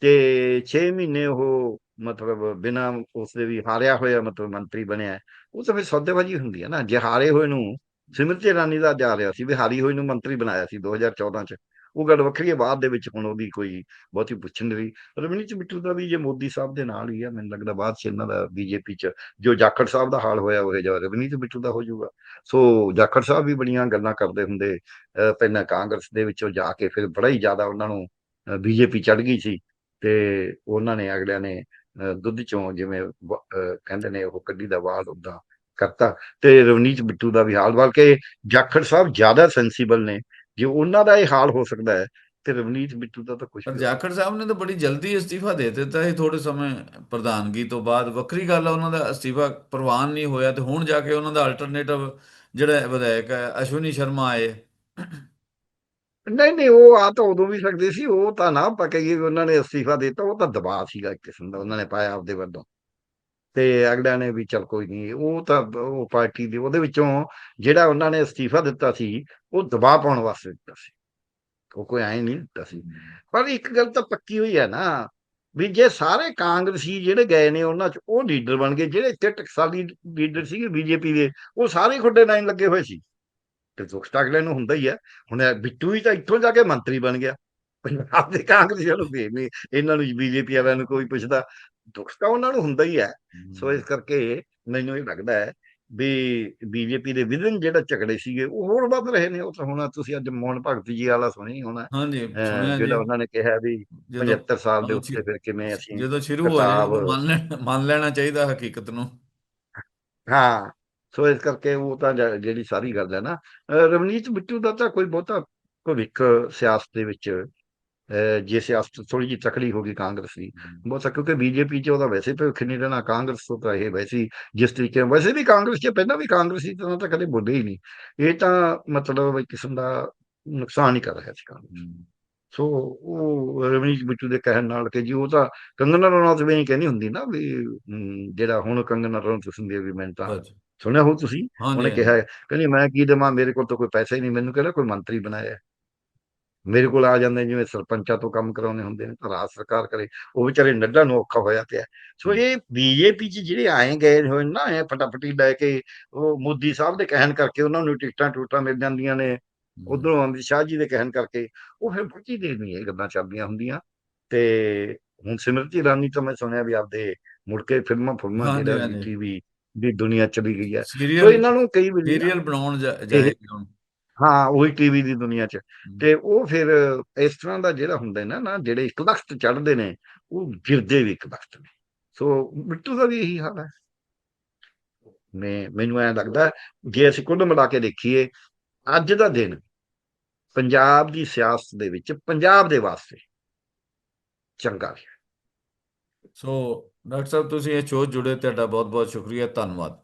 ਤੇ 6 ਮਹੀਨੇ ਉਹ ਮਤਲਬ ਬਿਨਾ ਉਸਦੇ ਵੀ ਹਾਰਿਆ ਹੋਇਆ ਮਤਲਬ ਮੰਤਰੀ ਬਣਿਆ। ਉਹ ਤਾਂ ਫਿਰ ਸੌਦੇਬਾਜ਼ੀ ਹੁੰਦੀ ਹੈ ਨਾ। ਜੇ ਹਾਰੇ ਹੋਏ ਨੂੰ ਸਿਮਰਤੀ ਇਰਾਨੀ ਦਾ ਜਾ ਰਿਹਾ ਸੀ ਵੀ ਹਾਰੀ ਹੋਈ ਨੂੰ ਮੰਤਰੀ ਬਣਾਇਆ ਸੀ 2014 ਚ। ਉਹ ਗੱਲ ਵੱਖਰੀ ਹੈ, ਬਾਅਦ ਦੇ ਵਿੱਚ ਹੁਣ ਉਹਦੀ ਕੋਈ ਬਹੁਤੀ ਪੁੱਛਣ ਨਹੀਂ ਰਵਨੀਤ ਬਿੱਟੂ ਦਾ ਵੀ ਜੇ ਮੋਦੀ ਸਾਹਿਬ ਦੇ ਨਾਲ ਹੀ ਆ, ਮੈਨੂੰ ਲੱਗਦਾ ਬਾਅਦ ਚ ਇਹਨਾਂ ਦਾ ਬੀਜੇਪੀ ਚ ਜੋ ਜਾਖੜ ਸਾਹਿਬ ਦਾ ਹਾਲ ਹੋਇਆ, ਉਹ ਜਿਹਾ ਰਵਨੀਤ ਬਿੱਟੂ ਦਾ ਹੋ ਜਾਊਗਾ। ਸੋ ਜਾਖੜ ਸਾਹਿਬ ਵੀ ਬੜੀਆਂ ਗੱਲਾਂ ਕਰਦੇ ਹੁੰਦੇ ਪਹਿਲਾਂ ਕਾਂਗਰਸ ਦੇ ਵਿੱਚੋਂ ਜਾ ਕੇ ਫਿਰ ਬੜਾ ਹੀ ਜ਼ਿਆਦਾ ਉਹਨਾਂ ਨੂੰ ਬੀਜੇਪੀ ਚੜ ਗਈ ਸੀ ਤੇ ਉਹਨਾਂ ਨੇ ਅਗਲਿਆਂ ਨੇ ਦੁੱਧ ਚੋਂ ਜਿਵੇਂ ਕਹਿੰਦੇ ਨੇ ਉਹ ਕੱਢੀ ਦਾ ਵਾਲ ਉਦਾਂ ਕਰਤਾ ਤੇ ਰਵਨੀਤ ਬਿੱਟੂ ਦਾ ਵੀ ਹਾਲ ਬਲਕਿ ਜਾਖੜ ਸਾਹਿਬ ਜ਼ਿਆਦਾ ਸੈਂਸੀਬਲ ਨੇ। ਜੇ ਉਹਨਾਂ ਦਾ ਇਹ ਹਾਲ ਹੋ ਸਕਦਾ ਹੈ ਤੇ ਰਵਨੀਤ ਬਿੱਟੂ ਦਾ ਤਾਂ ਕੁਝ ਪਰ ਜਾਖੜ ਸਾਹਿਬ ਨੇ ਤਾਂ ਬੜੀ ਜਲਦੀ ਅਸਤੀਫਾ ਦੇ ਦਿੱਤਾ ਸੀ ਥੋੜੇ ਸਮੇਂ ਪ੍ਰਧਾਨਗੀ ਤੋਂ ਬਾਅਦ ਵੱਖਰੀ ਗੱਲ ਆ ਉਹਨਾਂ ਦਾ ਅਸਤੀਫਾ ਪ੍ਰਵਾਨ ਨਹੀਂ ਹੋਇਆ ਤੇ ਹੁਣ ਜਾ ਕੇ ਉਹਨਾਂ ਦਾ ਅਲਟਰਨੇਟਿਵ ਜਿਹੜਾ ਵਿਧਾਇਕ ਹੈ ਅਸ਼ਵਨੀ ਸ਼ਰਮਾ ਆਏ। ਨਹੀਂ ਨਹੀਂ ਉਹ ਆ ਤਾਂ ਉਦੋਂ ਵੀ ਸਕਦੇ ਸੀ ਉਹ ਤਾਂ ਨਾ ਵੀ ਉਹਨਾਂ ਨੇ ਅਸਤੀਫਾ ਦਿੱਤਾ ਉਹ ਤਾਂ ਦਬਾਅ ਸੀਗਾ ਇੱਕ ਕਿਸਮ ਦਾ ਉਹਨਾਂ ਨੇ ਪਾਇਆ ਆਪਦੇ ਵੱਲੋਂ। ਤੇ ਅਗਲਿਆਂ ਨੇ ਵੀ ਚਲ ਕੋਈ ਨਹੀਂ ਉਹ ਤਾਂ ਉਹ ਪਾਰਟੀ ਦੇ ਉਹਦੇ ਵਿੱਚੋਂ ਜਿਹੜਾ ਉਹਨਾਂ ਨੇ ਅਸਤੀਫਾ ਦਿੱਤਾ ਸੀ, ਉਹ ਦਬਾਅ ਪਾਉਣ ਵਾਸਤੇ ਦਿੱਤਾ ਸੀ। ਉਹ ਕੋਈ ਐਂ ਨਹੀਂ ਦਿੱਤਾ ਸੀ। ਪਰ ਇੱਕ ਗੱਲ ਤਾਂ ਪੱਕੀ ਹੋਈ ਹੈ ਨਾ, ਵੀ ਜੇ ਸਾਰੇ ਕਾਂਗਰਸੀ ਜਿਹੜੇ ਗਏ ਨੇ ਉਹਨਾਂ ਚ ਉਹ ਲੀਡਰ ਬਣ ਗਏ, ਜਿਹੜੇ ਇੱਥੇ ਟਕਸਾਲੀ ਲੀਡਰ ਸੀਗੇ ਬੀਜੇਪੀ ਦੇ, ਉਹ ਸਾਰੇ ਖੁੱਡੇ ਲਾਈਨ ਲੱਗੇ ਹੋਏ ਸੀ। ਤੇ ਦੁੱਖ ਤਾਂ ਅਗਲੇ ਨੂੰ ਹੁੰਦਾ ਹੀ ਹੈ। ਹੁਣ ਬਿੱਟੂ ਹੀ ਤਾਂ ਇੱਥੋਂ ਜਾ ਕੇ ਮੰਤਰੀ ਬਣ ਗਿਆ। ਪੰਜਾਬ ਦੇ ਕਾਂਗਰਸੀਆਂ ਨੂੰ ਵੀ ਨਹੀਂ ਇਹਨਾਂ ਨੂੰ ਬੀਜੇਪੀ ਵਾਲਿਆਂ ਨੂੰ ਕੋਈ ਪੁੱਛਦਾ ਦੁੱਖ ਤਾਂ ਉਹਨਾਂ ਨੂੰ ਹੁੰਦਾ ਹੀ ਹੈ। ਸੋ ਇਸ ਕਰਕੇ ਮੈਨੂੰ ਇਹ ਲੱਗਦਾ ਹੈ ਵੀ ਬੀਜੇਪੀ ਦੇ ਵਿਦਨ ਜਿਹੜਾ ਝਗੜੇ ਸੀਗੇ ਉਹ ਹੋਰ ਵੱਧ ਰਹੇ ਨੇ। ਉਹ ਤਾਂ ਹੁਣ ਤੁਸੀਂ ਅੱਜ ਮੋਹਨ ਭਗਤ ਜੀ ਵਾਲਾ ਸੁਣੀ ਹੋਣਾ। ਹਾਂਜੀ ਜਿਹੜਾ ਉਹਨਾਂ ਨੇ ਕਿਹਾ ਵੀ ਜਦੋਂ 75 ਸਾਲ ਦੇ ਉੱਤੇ ਫਿਰ ਕਿਵੇਂ ਅਸੀਂ ਜਦੋਂ ਸ਼ੁਰੂ ਹੋ ਮੰਨ ਲੈਣਾ ਮੰਨ ਲੈਣਾ ਚਾਹੀਦਾ ਹਕੀਕਤ ਨੂੰ। ਹਾਂ ਸੋ ਇਸ ਕਰਕੇ ਉਹ ਤਾਂ ਜਿਹੜੀ ਸਾਰੀ ਗੱਲ ਹੈ ਨਾ ਰਵਨੀਤ ਬਿੱਟੂ ਦਾ ਤਾਂ ਕੋਈ ਬਹੁਤਾ ਭਵਿੱਖ ਸਿਆਸਤ ਦੇ ਵਿੱਚ ਜੇ ਸਿਆਸਤ ਥੋੜੀ ਜਿਹੀ ਤਕੜੀ ਹੋ ਗਈ ਕਾਂਗਰਸ ਦੀ ਬਹੁਤਾ ਕਿਉਂਕਿ ਬੀਜੇਪੀ ਚ ਉਹਦਾ ਵੈਸੇ ਭਵਿੱਖ ਨਹੀਂ ਰਹਿਣਾ ਕਾਂਗਰਸ ਤੋਂ ਤਾਂ ਇਹ ਵੈਸੇ ਜਿਸ ਤਰੀਕੇ ਵੈਸੇ ਵੀ ਕਾਂਗਰਸ ਚ ਪਹਿਲਾਂ ਵੀ ਕਾਂਗਰਸੀ ਤਰ੍ਹਾਂ ਤਾਂ ਕਦੇ ਬੋਲੇ ਹੀ ਨਹੀਂ ਇਹ ਤਾਂ ਮਤਲਬ ਇੱਕ ਕਿਸਮ ਦਾ ਨੁਕਸਾਨ ਹੀ ਕਰ ਰਿਹਾ ਸੀ ਕਾਂਗਰਸ ਸੋ ਉਹ ਰਵਨੀਤ ਬਿੱਟੂ ਦੇ ਕਹਿਣ ਨਾਲ ਕਿ ਜੀ ਉਹ ਤਾਂ ਕੰਗਨਾ ਰਣੌਤ ਵੀ ਨਹੀਂ ਕਹਿੰਦੀ ਹੁੰਦੀ ਨਾ ਵੀ ਜਿਹੜਾ ਹੁਣ ਕੰਗਨਾ ਰਣੌਤ ਹੈ ਵੀ ਮੈਂ ਤਾਂ ਸੁਣਿਆ ਹੋ ਤੁਸੀਂ ਉਹਨੇ ਕਿਹਾ ਕਹਿੰਦੀ ਮੈਂ ਕੀ ਦੇਵਾਂ ਮੇਰੇ ਕੋਲ ਤਾਂ ਕੋਈ ਪੈਸਾ ਹੀ ਨਹੀਂ ਮੈਨੂੰ ਕਿਹੜਾ ਕੋਈ ਮੰਤਰੀ ਬਣਾਇਆ। ਮੇਰੇ ਕੋਲ ਆ ਜਾਂਦੇ ਜਿਵੇਂ ਸਰਪੰਚਾਂ ਤੋਂ ਕੰਮ ਕਰਾਉਣੇ ਹੁੰਦੇ ਨੇ ਤਾਂ ਰਾਜ ਸਰਕਾਰ ਕਰੇ। ਉਹ ਵਿਚਾਰੇ ਨੱਡਾ ਨੂੰ ਔਖਾ ਹੋਇਆ ਪਿਆ। ਸੋ ਇਹ ਬੀਜੇਪੀ ਚ ਜਿਹੜੇ ਆਏ ਗਏ ਹੋਏ ਨੇ ਇਹ ਫਟਾਫਟੀ ਲੈ ਕੇ ਉਹ ਮੋਦੀ ਸਾਹਿਬ ਦੇ ਕਹਿਣ ਕਰਕੇ ਉਹਨਾਂ ਨੂੰ ਟਿਕਟਾਂ ਟੂਟਾਂ ਮਿਲ ਜਾਂਦੀਆਂ ਨੇ ਉਧਰੋਂ ਅਮਿਤ ਸ਼ਾਹ ਜੀ ਦੇ ਕਹਿਣ ਕਰਕੇ ਉਹ ਫਿਰ ਦੇਰ ਨਹੀਂ ਇਹ ਗੱਲਾਂ ਚੱਲਦੀਆਂ ਹੁੰਦੀਆਂ। ਤੇ ਹੁਣ ਸਿਮਰਤੀ ਇਰਾਨੀ ਤਾਂ ਮੈਂ ਸੁਣਿਆ ਵੀ ਆਪਦੇ ਮੁੜ ਕੇ ਫਿਲਮਾਂ ਫਿਲਮਾਂ ਜਿਹੜਾ। ਟੀਵੀ ਦੀ ਦੁਨੀਆ ਚਲੀ ਗਈ ਹੈ। ਸੋ ਇਹਨਾਂ ਨੂੰ ਕਈ ਵਾਰੀ ਸੀਰੀਅਲ ਬਣਾਉਣ ਜਾ- ਜਾਏਗੀ ਹੁਣ। ਹਾਂ ਉਹੀ ਟੀਵੀ ਦੀ ਦੁਨੀਆ 'ਚ। ਤੇ ਉਹ ਫਿਰ ਇਸ ਤਰ੍ਹਾਂ ਦਾ ਜਿਹੜਾ ਹੁੰਦਾ ਨਾ ਨਾ ਜਿਹੜੇ ਇੱਕ ਲਖਤ ਚੜ੍ਹਦੇ ਨੇ ਉਹ ਗਿਰਦੇ ਵੀ ਇੱਕ ਲਖਤ ਨੇ। ਸੋ ਬਿੱਟੂ ਦਾ ਵੀ ਇਹੀ ਹਾਲ ਹੈ। ਮੈਂ ਮੈਨੂੰ ਐਂ ਲੱਗਦਾ ਜੇ ਅਸੀਂ ਕੁੱਲ ਮਿਲਾ ਕੇ ਦੇਖੀਏ ਅੱਜ ਦਾ ਦਿਨ ਪੰਜਾਬ ਦੀ ਸਿਆਸਤ ਦੇ ਵਿੱਚ ਪੰਜਾਬ ਦੇ ਵਾਸਤੇ ਚੰਗਾ ਰਿਹਾ ਸੋ ਡਾਕਟਰ ਸਾਹਿਬ ਤੁਸੀਂ ਇਹ ਸ਼ੋਅ ਜੁੜੇ ਤੁਹਾਡਾ ਬਹੁਤ ਬਹੁਤ ਸ਼ੁਕਰੀਆ ਧੰਨਵਾਦ।